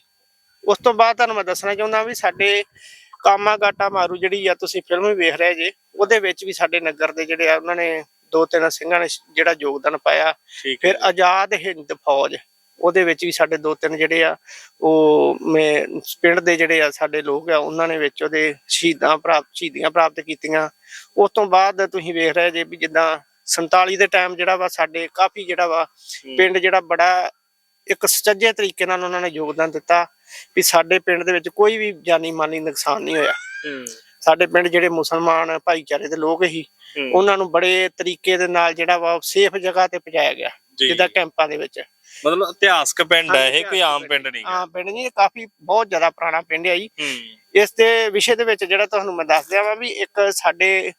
[SPEAKER 4] ਉਸ ਤੋਂ ਬਾਅਦ ਤੁਹਾਨੂੰ ਮੈਂ ਦੱਸਣਾ ਚਾਹੁੰਦਾ ਵੀ ਸਾਡੇ ਕਾਮਾ ਗਾਟਾ ਮਾਰੂ ਜਿਹੜੀ ਆ ਤੁਸੀਂ ਫਿਲਮ ਵੀ ਵੇਖ ਰਹੇ ਜੇ ਉਹਦੇ ਵਿੱਚ ਵੀ ਸਾਡੇ ਨਗਰ ਦੇ ਜਿਹੜੇ ਆ ਉਹਨਾਂ ਨੇ ਦੋ ਤਿੰਨ ਸਿੰਘਾਂ ਨੇ ਜਿਹੜਾ ਯੋਗਦਾਨ ਪਾਇਆ। ਫਿਰ ਆਜ਼ਾਦ ਹਿੰਦ ਫੌਜ। ਉਹਦੇ ਵਿੱਚ ਵੀ ਸਾਡੇ ਦੋ ਤਿੰਨ ਜਿਹੜੇ ਆ ਉਹ ਮੈਂ ਪਿੰਡ ਦੇ ਜਿਹੜੇ ਆ ਸਾਡੇ ਲੋਕ ਆ ਉਹਨਾਂ ਨੇ ਵਿੱਚ ਉਹਦੇ ਸ਼ਹੀਦਾਂ ਪ੍ਰਾਪਤ ਸ਼ਹੀਦੀਆਂ ਪ੍ਰਾਪਤ ਕੀਤੀਆਂ। ਉਸ ਤੋਂ ਬਾਅਦ ਤੁਸੀਂ ਵੇਖ ਰਹੇ ਜੇ ਵੀ ਜਿੱਦਾਂ 47 ਦੇ ਟਾਈਮ ਜਿਹੜਾ ਵਾ ਸਾਡੇ ਕਾਫੀ ਜਿਹੜਾ ਵਾ ਪਿੰਡ ਜਿਹੜਾ ਬੜਾ ਇੱਕ ਸੁਚੱਜੇ ਤਰੀਕੇ ਨਾਲ ਉਹਨਾਂ ਨੇ ਯੋਗਦਾਨ ਦਿੱਤਾ ਵੀ ਸਾਡੇ ਪਿੰਡ ਦੇ ਵਿੱਚ ਕੋਈ ਵੀ ਜਾਨੀ ਮਾਨੀ ਨੁਕਸਾਨ ਨਹੀਂ ਹੋਇਆ। ਸਾਡੇ ਪਿੰਡ ਜਿਹੜੇ ਮੁਸਲਮਾਨ ਭਾਈਚਾਰੇ ਦੇ ਲੋਕ ਹੂੰ। ਉਹਨਾਂ ਨੂੰ ਬੜੇ ਤਰੀਕੇ ਦੇ ਨਾਲ ਜਿਹੜਾ ਵਾ ਸੇਫ ਜਗ੍ਹਾ ਤੇ ਪਹੁੰਚਾਇਆ ਗਿਆ।
[SPEAKER 5] ਜੀ।
[SPEAKER 4] ਜਿੱਦਾਂ ਕੈਂਪਾਂ ਦੇ ਵਿੱਚ।
[SPEAKER 5] ਮਤਲਬ ਇਤਿਹਾਸਕ ਪਿੰਡ ਹੈ ਇਹ ਕੋਈ ਆਮ ਪਿੰਡ ਨਹੀਂ
[SPEAKER 4] ਹਾਂ। ਪਿੰਡ ਨਹੀਂ ਇਹ ਕਾਫੀ ਬਹੁਤ ਜ਼ਿਆਦਾ ਪੁਰਾਣਾ ਪਿੰਡ ਹੈ ਜੀ।
[SPEAKER 5] ਹੂੰ।
[SPEAKER 4] ਇਸ ਦੇ ਵਿਸ਼ੇ ਦੇ ਵਿੱਚ ਜਿਹੜਾ ਤੁਹਾਨੂੰ ਮੈਂ ਦੱਸ ਦਿਆਂ ਵਾ ਵੀ ਇੱਕ ਸਾਡੇ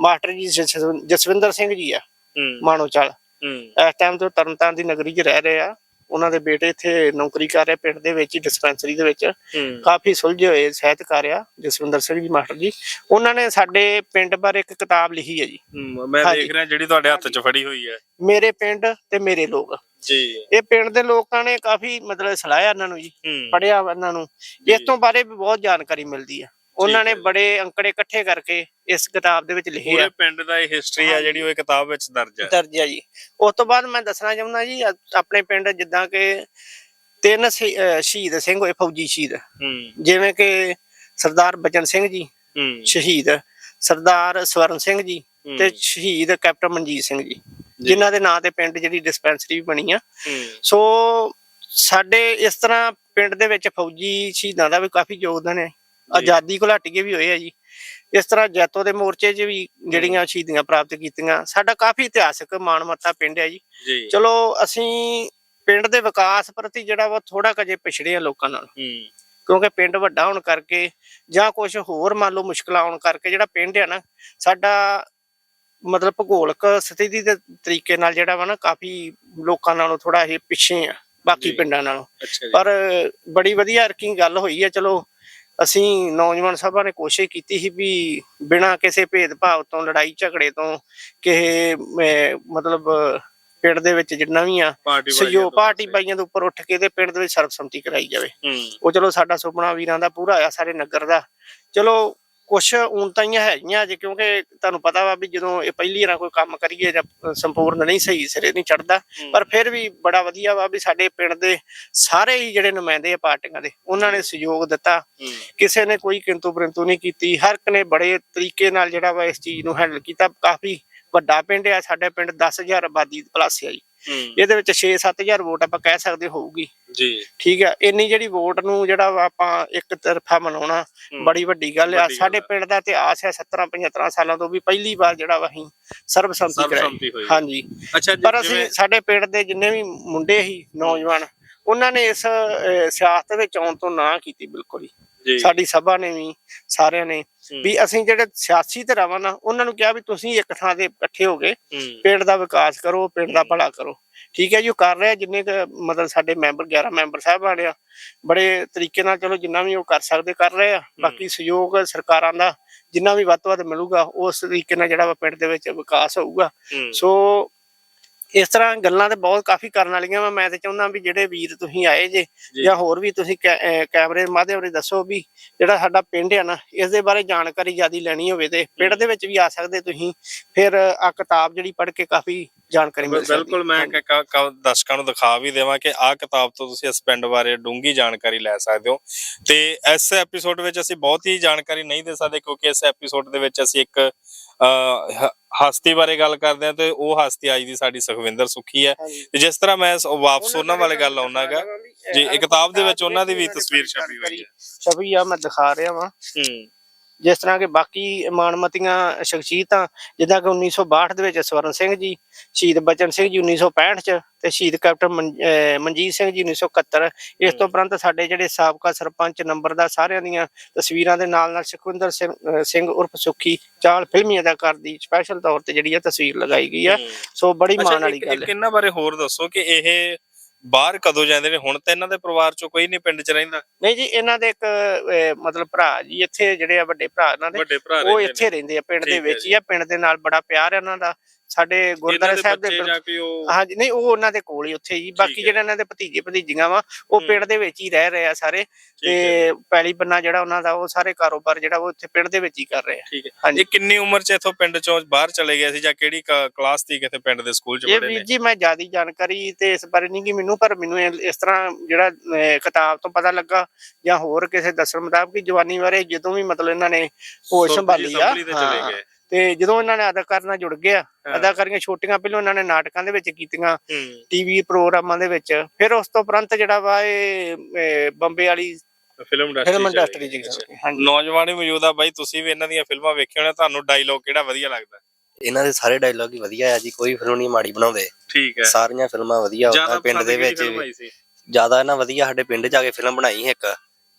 [SPEAKER 4] ਮਾਸਟਰ ਜੀ ਜਸਵਿੰ- ਜਸਵਿੰਦਰ ਸਿੰਘ ਜੀ ਆ
[SPEAKER 5] ਹੂੰ।
[SPEAKER 4] ਮਾਨੋਚਲ
[SPEAKER 5] ਹੂੰ।
[SPEAKER 4] ਇਸ ਟਾਈਮ ਤੋਂ ਤਰਨਤਾਰਨ ਦੀ ਨਗਰੀ 'ਚ ਰਹਿ ਰਹੇ ਆ। ਉਹਨਾਂ ਦੇ ਬੇਟੇ ਇੱਥੇ ਨੌਕਰੀ ਕਰ ਰਹੇ ਪਿੰਡ ਦੇ ਵਿੱਚ ਹੀ ਡਿਸਪੈਂਸਰੀ ਦੇ ਵਿੱਚ। ਕਾਫੀ ਸੁਲਝੇ ਹੋਏ ਸਾਹਿਤਕਾਰ ਆ ਜਸਵਿੰਦਰ ਸਿੰਘ ਜੀ ਮਾਸਟਰ ਜੀ। ਉਹਨਾਂ ਨੇ ਸਾਡੇ ਪਿੰਡ ਬਾਰੇ ਇੱਕ ਕਿਤਾਬ ਲਿਖੀ ਹੈ ਜੀ।
[SPEAKER 5] ਮੈਂ। ਦੇਖ ਰਿਹਾ ਜਿਹੜੀ ਤੁਹਾਡੇ ਹੱਥ 'ਚ ਫੜੀ ਹੋਈ ਹੈ।
[SPEAKER 4] ਮੇਰੇ ਪਿੰਡ ਤੇ ਮੇਰੇ ਲੋਕ।
[SPEAKER 5] ਜੀ।
[SPEAKER 4] ਇਹ ਪਿੰਡ ਦੇ ਲੋਕਾਂ ਨੇ ਕਾਫੀ ਮਤਲਬ ਸਲਾਹਿਆ ਇਹਨਾਂ ਨੂੰ ਜੀ ਪੜਿਆ ਇਹਨਾਂ ਨੂੰ। ਇਸ ਤੋਂ ਬਾਰੇ ਵੀ ਬਹੁਤ ਜਾਣਕਾਰੀ ਮਿਲਦੀ ਆ। ਉਹਨਾਂ ਨੇ। ਬੜੇ ਅੰਕੜੇ ਇਕੱਠੇ ਕਰਕੇ ਇਸ ਕਿਤਾਬ ਦੇ ਵਿੱਚ ਲਿਖੇ
[SPEAKER 5] ਪੂਰੇ
[SPEAKER 4] ਆ
[SPEAKER 5] ਪਿੰਡ ਦਾ ਇਹ ਹਿਸਟਰੀ ਆ ਜਿਹੜੀ ਉਹ ਇਹ ਕਿਤਾਬ ਵਿੱਚ ਦਰਜ ਹੈ।
[SPEAKER 4] ਦਰਜ ਆ ਜੀ। ਉਸ ਤੋਂ ਬਾਅਦ ਮੈਂ ਦੱਸਣਾ ਚਾਹੁੰਦਾ ਜੀ ਅ- ਆਪਣੇ ਪਿੰਡ ਜਿੱਦਾਂ ਕਿ ਤਿੰਨ ਸ਼ਹੀ- ਸ਼ਹੀਦ ਸਿੰਘ ਹੋਏ ਫੌਜੀ ਸ਼ਹੀਦ।
[SPEAKER 5] ਹੂੰ।
[SPEAKER 4] ਜਿਵੇਂ ਕਿ ਸਰਦਾਰ ਬਚਨ ਸਿੰਘ ਜੀ
[SPEAKER 5] ਹੂੰ।
[SPEAKER 4] ਸ਼ਹੀਦ। ਸਰਦਾਰ ਸਵਰਨ ਸਿੰਘ ਜੀ
[SPEAKER 5] ਹੂੰ,
[SPEAKER 4] ਤੇ ਸ਼ਹੀਦ ਕੈਪਟਨ ਮਨਜੀਤ ਸਿੰਘ ਜੀ। ਜਿਨ੍ਹਾਂ ਦੇ ਨਾਂ ਤੇ ਪਿੰਡ ਜਿਹੜੀ ਡਿਸਪੈਂਸਰੀ ਵੀ ਬਣੀ ਆ।
[SPEAKER 5] ਹੂੰ।
[SPEAKER 4] ਸੋ ਸਾਡੇ ਇਸ ਤਰ੍ਹਾਂ ਪਿੰਡ ਦੇ ਵਿੱਚ ਫੌਜੀ ਸ਼ਹੀਦਾਂ ਦਾ ਵੀ ਕਾਫੀ ਯੋਗਦਾਨ ਹੈ। ਆਜ਼ਾਦੀ ਘੁਲਾਟੀਏ ਵੀ ਹੋਏ ਆ ਜੀ। ਇਸ ਤਰ੍ਹਾਂ ਜੈਤੋ ਦੇ ਮੋਰਚੇ 'ਚ ਵੀ ਜਿਹੜੀਆਂ ਸ਼ਹੀਦੀਆਂ ਪ੍ਰਾਪਤ ਕੀਤੀਆਂ ਸਾਡਾ ਕਾਫੀ ਇਤਿਹਾਸਕ ਮਾਣਮੱਤਾ ਪਿੰਡ ਹੈ ਜੀ। ਚਲੋ ਅਸੀਂ ਪਿੰਡ ਦੇ ਵਿਕਾਸ ਪ੍ਰਤੀ ਜਿਹੜਾ ਵਾ ਥੋੜਾ ਕਜੇ ਪਿਛੜੇ ਆ ਲੋਕਾਂ ਨਾਲ। ਕਿਉਂਕਿ ਪਿੰਡ ਵੱਡਾ ਹੋਣ ਕਰਕੇ ਜਾਂ ਕੁਝ ਹੋਰ ਮੰਨ ਲਓ ਮੁਸ਼ਕਲਾਂ ਆਉਣ ਕਰਕੇ ਜਿਹੜਾ ਪਿੰਡ ਹੈ ਨਾ ਸਾਡਾ ਮਤਲਬ ਭੂਗੋਲਕ ਸਥਿਤੀ ਦੇ ਤਰੀਕੇ ਨਾਲ ਜਿਹੜਾ ਵਾ ਨਾ ਕਾਫੀ ਲੋਕਾਂ ਨਾਲੋਂ ਥੋੜਾ ਇਹ ਪਿੱਛੇ ਆ ਬਾਕੀ। ਪਿੰਡਾਂ ਨਾਲੋਂ। ਪਰ ਬੜੀ ਵਧੀਆ ਅਰਕਿੰਗ ਗੱਲ ਹੋਈ ਹੈ ਚਲੋ ਅਸੀਂ ਨੌਜਵਾਨ ਸਭਾ ਨੇ ਕੋਸ਼ਿਸ਼ ਕੀਤੀ ਸੀ ਵੀ ਬਿਨਾਂ ਕਿਸੇ ਭੇਦਭਾਵ ਤੋਂ ਲੜਾਈ ਝਗੜੇ ਤੋਂ ਕਿਸੇ ਮਤਲਬ ਪਿੰਡ ਦੇ ਵਿੱਚ ਜਿੰਨਾ ਵੀ ਆ ਸਹਿਯੋਗ ਪਾਰਟੀ ਬਾਈਆਂ ਦੇ ਉੱਪਰ ਉੱਠ ਕੇ ਤੇ ਪਿੰਡ ਦੇ ਵਿੱਚ ਸਰਬਸੰਮਤੀ ਕਰਾਈ ਜਾਵੇ। ਉਹ ਚਲੋ ਸਾਡਾ ਸੁਪਨਾ ਵੀਰਾਂ ਦਾ ਪੂਰਾ ਹੋਇਆ ਸਾਰੇ ਨਗਰ ਦਾ। ਚਲੋ ਕੁਛ ਊਣਤਾਈਆਂ ਹੈਗੀਆਂ ਜੇ ਕਿਉਂਕਿ ਤੁਹਾਨੂੰ ਪਤਾ ਵਾ ਵੀ ਜਦੋਂ ਇਹ ਪਹਿਲੀ ਵਾਰ ਕੋਈ ਕੰਮ ਕਰੀਏ ਜਾਂ ਸੰਪੂਰਨ ਨਹੀਂ ਸਹੀ ਸਿਰੇ ਨਹੀਂ ਚੜਦਾ ਪਰ ਫਿਰ ਵੀ ਬੜਾ ਵਧੀਆ ਵਾ ਵੀ ਸਾਡੇ ਪਿੰਡ ਦੇ ਸਾਰੇ ਹੀ ਜਿਹੜੇ ਨੁਮਾਇੰਦੇ ਆ ਪਾਰਟੀਆਂ ਦੇ ਉਹਨਾਂ ਨੇ ਸਹਿਯੋਗ ਦਿੱਤਾ। ਕਿਸੇ ਨੇ ਕੋਈ ਕਿੰਤੂ ਪਰੰਤੂ ਨਹੀਂ ਕੀਤੀ ਹਰ ਇੱਕ ਨੇ ਬੜੇ ਤਰੀਕੇ ਨਾਲ ਜਿਹੜਾ ਵਾ ਇਸ ਚੀਜ਼ ਨੂੰ ਹੈਂਡਲ ਕੀਤਾ। ਕਾਫੀ ਵੱਡਾ ਪਿੰਡ ਆ ਸਾਡੇ ਪਿੰਡ 10000 ਆਬਾਦੀ ਪਲੱਸ ਆ ਜੀ।
[SPEAKER 5] ਹੂੰ
[SPEAKER 4] ਇਹਦੇ ਵਿੱਚ 6-7000 ਵੋਟ ਆਪਾਂ ਕਹਿ ਸਕਦੇ ਹੋਊਗੀ।
[SPEAKER 5] ਜੀ।
[SPEAKER 4] ਠੀਕ ਆ ਇੰਨੀ ਜਿਹੜੀ ਵੋਟ ਨੂੰ ਜਿਹੜਾ ਆਪਾਂ ਇੱਕ ਤਰਫਾ ਮਨਾਉਣਾ ਬੜੀ ਵੱਡੀ ਗੱਲ ਆ। ਸਾਡੇ। ਪਿੰਡ ਦਾ ਇਤਿਹਾਸ ਹੈ 17 75 ਸਾਲਾਂ ਤੋਂ ਵੀ ਪਹਿਲੀ ਵਾਰ ਜਿਹੜਾ ਵਾ ਅਸੀਂ ਸਰਬਸੰਮਤੀ। ਕਰਾਈ। ਹਾਂਜੀ। ਪਰ ਅਸੀਂ ਸਾਡੇ ਪਿੰਡ ਦੇ ਜਿੰਨੇ ਵੀ ਮੁੰਡੇ ਸੀ ਨੌਜਵਾਨ ਉਹਨਾਂ ਨੇ ਇਸ ਸਿਆਸਤ ਵਿੱਚ ਆਉਣ ਤੋਂ ਨਾ ਕੀਤੀ ਬਿਲਕੁਲ ਹੀ। ਸਾਡੀ ਸਭਾ ਨੇ ਵੀ ਸਾਰਿਆਂ ਨੇ। ਵੀ ਅਸੀਂ ਜਿਹੜੇ ਸਿਆਸੀ ਧਿਰਾਵਾਂ ਨਾ ਉਹਨਾਂ ਨੂੰ ਕਿਹਾ ਵੀ ਤੁਸੀਂ ਇੱਕ ਥਾਂ ਤੇ ਇਕੱਠੇ ਹੋ ਕੇ ਪਿੰਡ ਦਾ ਵਿਕਾਸ ਕਰੋ ਪਿੰਡ ਦਾ ਭਲਾ ਕਰੋ। ਠੀਕ ਹੈ ਜੀ ਉਹ ਕਰ ਰਿਹਾ ਜਿੰਨੇ ਮਤਲਬ ਸਾਡੇ ਮੈਂਬਰ 11 ਮੈਂਬਰ ਸਾਹਿਬ ਆ। ਬੜੇ ਤਰੀਕੇ ਨਾਲ ਚਲੋ ਜਿੰਨਾ ਵੀ ਉਹ ਕਰ ਸਕਦੇ ਕਰ ਰਹੇ ਆ। ਬਾਕੀ ਸਹਿਯੋਗ ਸਰਕਾਰਾਂ ਦਾ ਜਿੰਨਾ ਵੀ ਵੱਧ ਤੋਂ ਵੱਧ ਮਿਲੂਗਾ ਉਸ ਤਰੀਕੇ ਨਾਲ ਜਿਹੜਾ ਪਿੰਡ ਦੇ ਵਿੱਚ ਵਿਕਾਸ ਹੋਊਗਾ। ਸੋ ਇਸ ਤਰ੍ਹਾਂ ਗੱਲਾਂ ਤੇ ਬਹੁਤ ਕਾਫੀ ਕਰਨ ਵਾਲੀਆਂ ਵਾ। ਮੈਂ ਤੇ ਚਾਹੁੰਦਾ ਵੀ ਜਿਹੜੇ ਵੀਰ ਤੁਸੀਂ ਆਏ ਜੇ ਜਾਂ। ਹੋਰ ਵੀ ਤੁਸੀਂ ਕੈਮਰੇ ਮਾਧਿਅਮ ਨਾਲ ਦੱਸੋ ਵੀ ਜਿਹੜਾ ਸਾਡਾ ਪਿੰਡ ਆ ਨਾ ਇਸ ਦੇ ਬਾਰੇ ਜਾਣਕਾਰੀ ਜ਼ਿਆਦਾ ਲੈਣੀ ਹੋਵੇ ਤੇ ਪਿੰਡ ਦੇ ਵਿੱਚ ਵੀ ਆ ਸਕਦੇ ਤੁਸੀਂ। ਫਿਰ ਆ ਕਿਤਾਬ ਜਿਹੜੀ ਪੜ੍ਹ ਕੇ ਕਾਫੀ ਜਾਣਕਾਰੀ ਮਿਲ ਸਕਦੀ।
[SPEAKER 5] ਬਿਲਕੁਲ ਮੈਂ ਦਰਸ਼ਕਾਂ ਨੂੰ ਦਿਖਾ ਵੀ ਦੇਵਾਂ ਕਿ ਆਹ ਕਿਤਾਬ ਤੋਂ ਤੁਸੀਂ ਇਸ ਪਿੰਡ ਬਾਰੇ ਡੂੰਗੀ ਜਾਣਕਾਰੀ ਲੈ ਸਕਦੇ ਹੋ। ਤੇ ਇਸ ਐਪੀਸੋਡ ਵਿੱਚ ਅਸੀਂ ਬਹੁਤ ਹੀ ਜਾਣਕਾਰੀ ਨਹੀਂ ਦੇ ਸਕਦੇ ਕਿਉਂਕਿ ਇਸ ਐਪੀਸੋਡ ਦੇ ਵਿੱਚ ਅਸੀਂ ਇੱਕ ਹਸਤੀ ਬਾਰੇ ਗੱਲ ਕਰਦੇ ਹਾਂ ਤੇ ਉਹ ਹਸਤੀ ਅੱਜ ਦੀ ਸਾਡੀ ਸੁਖਵਿੰਦਰ ਸੁਖੀ ਹੈ। ਤੇ ਜਿਸ ਤਰ੍ਹਾਂ ਮੈਂ ਸ- ਵਾਪਸ ਉਹਨਾਂ ਵਾਲੇ ਗੱਲ ਆਉਣਾਗਾ ਜੀ, ਇਹ ਕਿਤਾਬ ਦੇ ਵਿੱਚ ਉਹਨਾਂ ਦੀ ਵੀ ਤਸਵੀਰ ਛਪੀ ਹੋਈ ਹੈ।
[SPEAKER 4] ਛਪੀ ਆ ਮੈਂ ਦਿਖਾ ਰਿਹਾ ਵਾਂ।
[SPEAKER 5] ਹੂੰ।
[SPEAKER 4] ਜਿਸ ਤਰ੍ਹਾਂ ਕਿ ਬਾਕੀ ਮਾਨਮਤੀਆਂ ਸ਼ਖਸੀਅਤਾਂ ਜਿੱਦਾਂ ਕਿ 1962 ਦੇ ਵਿੱਚ ਸਵਰਨ ਸਿੰਘ ਜੀ ਸ਼ਹੀਦ ਬਚਨ ਸਿੰਘ ਜੀ 1965 ਚ ਤੇ ਸ਼ਹੀਦ ਕੈਪਟਨ ਮਨਜੀਤ ਸਿੰਘ ਜੀ 1971 ਇਸ ਤੋਂ ਉਪਰੰਤ ਸਾਡੇ ਜਿਹੜੇ ਸਾਬਕਾ ਸਰਪੰਚ ਨੰਬਰਦਾਰ ਸਾਰਿਆਂ ਦੀਆਂ ਤਸਵੀਰਾਂ ਦੇ ਨਾਲ ਨਾਲ ਸੁਖਵਿੰਦਰ ਸਿੰਘ ਉਰਫ ਸੁਖੀ ਚਾਲ ਫਿਲਮੀ ਅਦਾਕਾਰ ਦੀ ਸਪੈਸ਼ਲ ਤੌਰ ਤੇ ਜਿਹੜੀ ਆ ਤਸਵੀਰ ਲਗਾਈ ਗਈ ਆ। ਸੋ ਬੜੀ ਮਾਣ ਵਾਲੀ ਗੱਲ ਹੈ।
[SPEAKER 5] ਇਹਨਾਂ ਬਾਰੇ ਹੋਰ ਦੱਸੋ ਕਿ ਇਹ ਬਾਹਰ ਕਦੋਂ ਜਾਂਦੇ ਨੇ? ਹੁਣ ਤਾਂ ਇਹਨਾਂ ਦੇ ਪਰਿਵਾਰ ਚੋਂ ਕੋਈ ਨਹੀਂ ਪਿੰਡ 'ਚ ਰਹਿੰਦਾ।
[SPEAKER 4] ਨਹੀਂ ਜੀ ਇਹਨਾਂ ਦੇ ਇੱਕ ਅਹ, ਮਤਲਬ ਭਰਾ ਜੀ ਇੱਥੇ ਜਿਹੜੇ ਆ ਵੱਡੇ ਭਰਾ ਇਹਨਾਂ ਦੇ
[SPEAKER 5] ਵੱਡੇ ਭਰਾ
[SPEAKER 4] ਉਹ
[SPEAKER 5] ਰਹਿੰਦੇ
[SPEAKER 4] ਇੱਥੇ ਰਹਿੰਦੇ ਆ ਪਿੰਡ
[SPEAKER 5] ਠੀਕ
[SPEAKER 4] ਦੇ
[SPEAKER 5] ਹੈ
[SPEAKER 4] ਵਿੱਚ। ਹੀ ਆ ਪਿੰਡ ਦੇ ਨਾਲ ਬੜਾ ਪਿਆਰ ਹੈ ਉਹਨਾਂ ਦਾ। ਸਾਡੇ। ਗੁਰਦੁਆਰਾ ਸਾਹਿਬ ਦੇ
[SPEAKER 5] ਜਾਂ
[SPEAKER 4] ਹਾਂਜੀ ਨਹੀਂ ਉਹ ਉਹਨਾਂ ਦੇ ਕੋਲ ਹੀ ਉੱਥੇ ਹੀ ਬਾਕੀ। ਜਿਹੜੇ ਇਹਨਾਂ ਦੇ ਭਤੀਜੇ ਭਤੀਜੀਆਂ ਵਾ ਉਹ। ਪਿੰਡ ਦੇ ਵਿੱਚ ਹੀ ਰਹਿ ਰਹੇ ਆ ਸਾਰੇ ਤੇ ਪੈਲੀ ਬੰਨਾ ਜਿਹੜਾ ਉਹਨਾਂ ਦਾ ਉਹ ਸਾਰੇ ਕਾਰੋਬਾਰ ਜਿਹੜਾ ਉਹ ਇੱਥੇ ਪਿੰਡ ਦੇ ਵਿੱਚ ਹੀ ਕਰ ਰਹੇ ਆ
[SPEAKER 5] ਠੀਕ ਹੈ। ਇਹ ਕਿੰਨੀ ਉਮਰ 'ਚ ਇਥੋਂ ਪਿੰਡ 'ਚੋਂ ਬਾਹਰ ਚਲੇ ਗਏ ਸੀ ਜਾਂ ਕਿਹੜੀ ਕਲਾਸ ਦੀ ਕਿਤੇ ਪਿੰਡ ਦੇ ਸਕੂਲ 'ਚ
[SPEAKER 4] ਇਹ
[SPEAKER 5] ਪੜ੍ਹੇ
[SPEAKER 4] ਵੀਰ
[SPEAKER 5] ਨੇ
[SPEAKER 4] ਜੀ ਮੈਂ ਜ਼ਿਆਦਾ ਜਾਣਕਾਰੀ ਤੇ ਇਸ ਬਾਰੇ ਨਹੀਂ ਕਿ ਮੈਨੂੰ ਪਰ ਮੈਨੂੰ ਇਹ- ਇਸ ਤਰ੍ਹਾਂ ਜਿਹੜਾ ਕਿਤਾਬ ਤੋਂ ਪਤਾ ਲੱਗਾ ਜਾਂ ਹੋਰ ਕਿਸੇ ਦੱਸਣ ਮੁਤਾਬਕ ਜਵਾਨੀ ਬਾਰੇ ਜਦੋਂ ਵੀ ਮਤਲਬ ਇਹਨਾਂ ਨੇ ਹੋਸ਼ ਸੰਭਾਲੀ
[SPEAKER 5] ਜੀ
[SPEAKER 4] ਆ
[SPEAKER 5] ਤੇ
[SPEAKER 4] ਜਦੋਂ ਇਹਨਾਂ ਨੇ ਅਦਾਕਾਰ ਨਾਲ ਜੁੜ ਗਿਆ। ਅਦਾਕਾਰੀਆਂ ਛੋਟੀਆਂ ਪਹਿਲਾਂ ਇਹਨਾਂ ਨੇ ਨਾਟਕਾਂ ਦੇ ਵਿੱਚ ਕੀਤੀਆਂ ਟੀਵੀ ਪ੍ਰੋਗਰਾਮਾਂ ਦੇ ਵਿੱਚ। ਫਿਰ ਉਸ ਤੋਂ ਉਪਰੰਤ ਜਿਹੜਾ ਵਾ ਇਹ ਬੰਬੇ ਵਾਲੀ
[SPEAKER 5] ਫਿਲਮ ਇੰਡਸਟਰੀ
[SPEAKER 4] ਹਾਂਜੀ।
[SPEAKER 5] ਨੌਜਵਾਨ ਮੌਜੂਦ ਆ ਬਾਈ ਤੁਸੀਂ ਵੀ ਇਹਨਾਂ ਦੀਆਂ ਫਿਲਮਾਂ ਵੇਖੀਆਂ ਹੋਣੀਆਂ ਤੁਹਾਨੂੰ ਡਾਇਲੌਗ ਕਿਹੜਾ ਵਧੀਆ ਲੱਗਦਾ?
[SPEAKER 10] ਇਹਨਾਂ ਦੇ ਸਾਰੇ ਡਾਇਲੌਗ ਹੀ ਵਧੀਆ ਆ ਜੀ ਕੋਈ ਫਿਲਮ ਨਹੀਂ ਮਾੜੀ ਬਣਾਉਂਦੇ।
[SPEAKER 5] ਠੀਕ ਹੈ।
[SPEAKER 10] ਸਾਰੀਆਂ ਫਿਲਮਾਂ ਵਧੀਆ ਹੁੰਦਾ ਪਿੰਡ ਦੇ ਵਿੱਚ ਜ਼ਿਆਦਾ ਇਹਨਾਂ ਵਧੀਆ ਸਾਡੇ ਪਿੰਡ ਜਾ ਕੇ ਫਿਲਮ ਬਣਾਈ ਸੀ ਇੱਕ।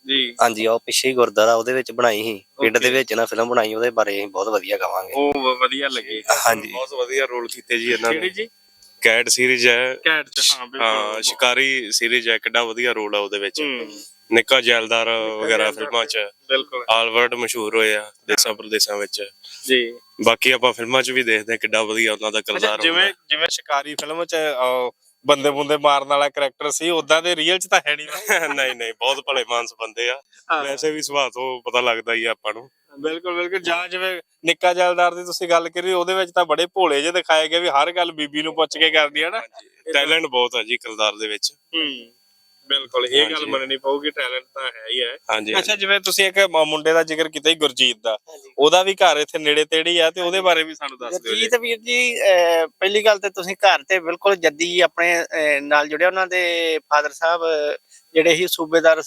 [SPEAKER 5] ਜੀ।
[SPEAKER 10] ਹਾਂਜੀ ਉਹ ਪਿੱਛੇ ਹੀ ਗੁਰਦੁਆਰਾ ਉਹਦੇ ਵਿੱਚ ਬਣਾਈ ਸੀ। ਪਿੰਡ ਦੇ. ਵਿੱਚ ਨਾ ਫਿਲਮ ਬਣਾਈ ਉਹਦੇ ਬਾਰੇ ਅਸੀਂ ਬਹੁਤ ਵਧੀਆ ਕਵਾਂਗੇ।
[SPEAKER 5] ਉਹ ਵ- ਵਧੀਆ ਲੱਗੀ।
[SPEAKER 10] ਹਾਂਜੀ।
[SPEAKER 11] ਬਹੁਤ ਵਧੀਆ ਰੋਲ ਕੀਤੇ ਜੀ ਇਹਨਾਂ
[SPEAKER 5] ਕਿਹੜੀ
[SPEAKER 11] ਨੇ
[SPEAKER 5] ਜੀ?
[SPEAKER 11] ਕੈਟ ਸੀਰੀਜ਼ ਹੈ।
[SPEAKER 5] ਕੈਟ ਚ ਹਾਂ ਬਿਲਕੁਲ
[SPEAKER 11] ਹਾਂ ਸ਼ਿਕਾਰੀ ਸੀਰੀਜ਼ ਹੈ ਕਿੱਡਾ ਵਧੀਆ ਰੋਲ ਆ ਉਹਦੇ ਵਿੱਚ।
[SPEAKER 5] ਹੂੰ,
[SPEAKER 11] ਨਿੱਕਾ ਜੈਲਦਾਰ ਵਗੈਰਾ ਫਿਲਮਾਂ 'ਚ
[SPEAKER 5] ਬਿਲਕੁਲ।
[SPEAKER 11] ਆਲਵਰਡ ਮਸ਼ਹੂਰ ਹੋਏ ਆ ਦੇਸਾਂ ਪ੍ਰਦੇਸਾਂ ਵਿੱਚ।
[SPEAKER 5] ਜੀ।
[SPEAKER 11] ਬਾਕੀ ਆਪਾਂ ਫਿਲਮਾਂ 'ਚ ਵੀ ਦੇਖਦੇ ਹਾਂ ਕਿੱਡਾ ਵਧੀਆ ਉਹਨਾਂ ਦਾ
[SPEAKER 5] ਅੱਛਾ
[SPEAKER 11] ਕਿਰਦਾਰ
[SPEAKER 5] ਜਿਵੇਂ ਜਿਵੇਂ ਸ਼ਿਕਾਰੀ ਫਿਲਮ ਚ ਅਹ, ਬੰਦੇ ਬੁੰਦੇ ਮਾਰਨ ਵਾਲਾ ਕੈਰੈਕਟਰ ਸੀ ਉਦਾਂ ਦੇ ਰੀਅਲ ਚ ਤਾਂ ਹੈ ਨਹੀਂ *laughs*
[SPEAKER 11] ਨਹੀਂ ਨਹੀਂ ਬਹੁਤ ਭਲੇ ਮਾਨਸ ਬੰਦੇ ਆ। ਵੈਸੇ ਵੀ ਸੁਭਾਅ ਤੋਂ ਪਤਾ ਲੱਗਦਾ ਹੀ ਆ ਆਪਾਂ ਨੂੰ।
[SPEAKER 5] ਬਿਲਕੁਲ ਬਿਲਕੁਲ। ਜਾਂ ਜਿਵੇਂ ਨਿੱਕਾ ਜਲਦਾਰ ਦੀ ਤੁਸੀਂ ਗੱਲ ਕਰੀ ਉਹਦੇ ਵਿੱਚ ਤਾਂ ਬੜੇ ਭੋਲੇ ਜਿਹੇ ਦਿਖਾਏ ਗਏ ਵੀ ਹਰ ਗੱਲ ਬੀਬੀ ਨੂੰ ਪੁੱਛ ਕੇ ਕਰਦੀ ਹੈ ਨਾ।
[SPEAKER 11] ਟੈਲੈਂਟ ਬਹੁਤ ਆ ਜੀ ਕਿਰਦਾਰ ਦੇ ਵਿੱਚ।
[SPEAKER 5] ਹੂੰ। ਬਿਲਕੁਲ ਇਹ ਗੱਲ
[SPEAKER 11] ਹਾਂਜੀ।
[SPEAKER 5] ਮੰਨਣੀ ਪਊਗੀ ਟੈਲੈਂਟ ਤਾਂ ਹੈ ਹੀ ਹੈ।
[SPEAKER 11] ਹਾਂਜੀ
[SPEAKER 5] ਅੱਛਾ ਜਿਵੇਂ ਤੁਸੀਂ ਇੱਕ ਮ- ਮੁੰਡੇ ਦਾ ਜ਼ਿਕਰ ਕੀਤਾ ਹੀ ਗੁਰਜੀਤ ਦਾ। ਉਹਦਾ ਵੀ ਘਰ ਇੱਥੇ ਨੇੜੇ ਤੇੜੇ ਹੀ ਆ ਤੇ ਉਹਦੇ ਬਾਰੇ ਵੀ ਸਾਨੂੰ ਦੱਸ ਦਿਓ ਜੀ।
[SPEAKER 4] ਜਗਜੀਤ ਵੀਰ ਜੀ ਅਹ, ਪਹਿਲੀ ਗੱਲ ਤੇ ਤੁਸੀਂ ਘਰ ਤੇ ਬਿਲਕੁਲ ਜੱਦੀ ਆਪਣੇ ਅਹ, ਨਾਲ ਜੁੜਿਆ ਉਹਨਾਂ ਦੇ ਫਾਦਰ ਸਾਹਿਬ ਜਿਹੜੇ ਹੀ ਸੂਬੇਦਾਰ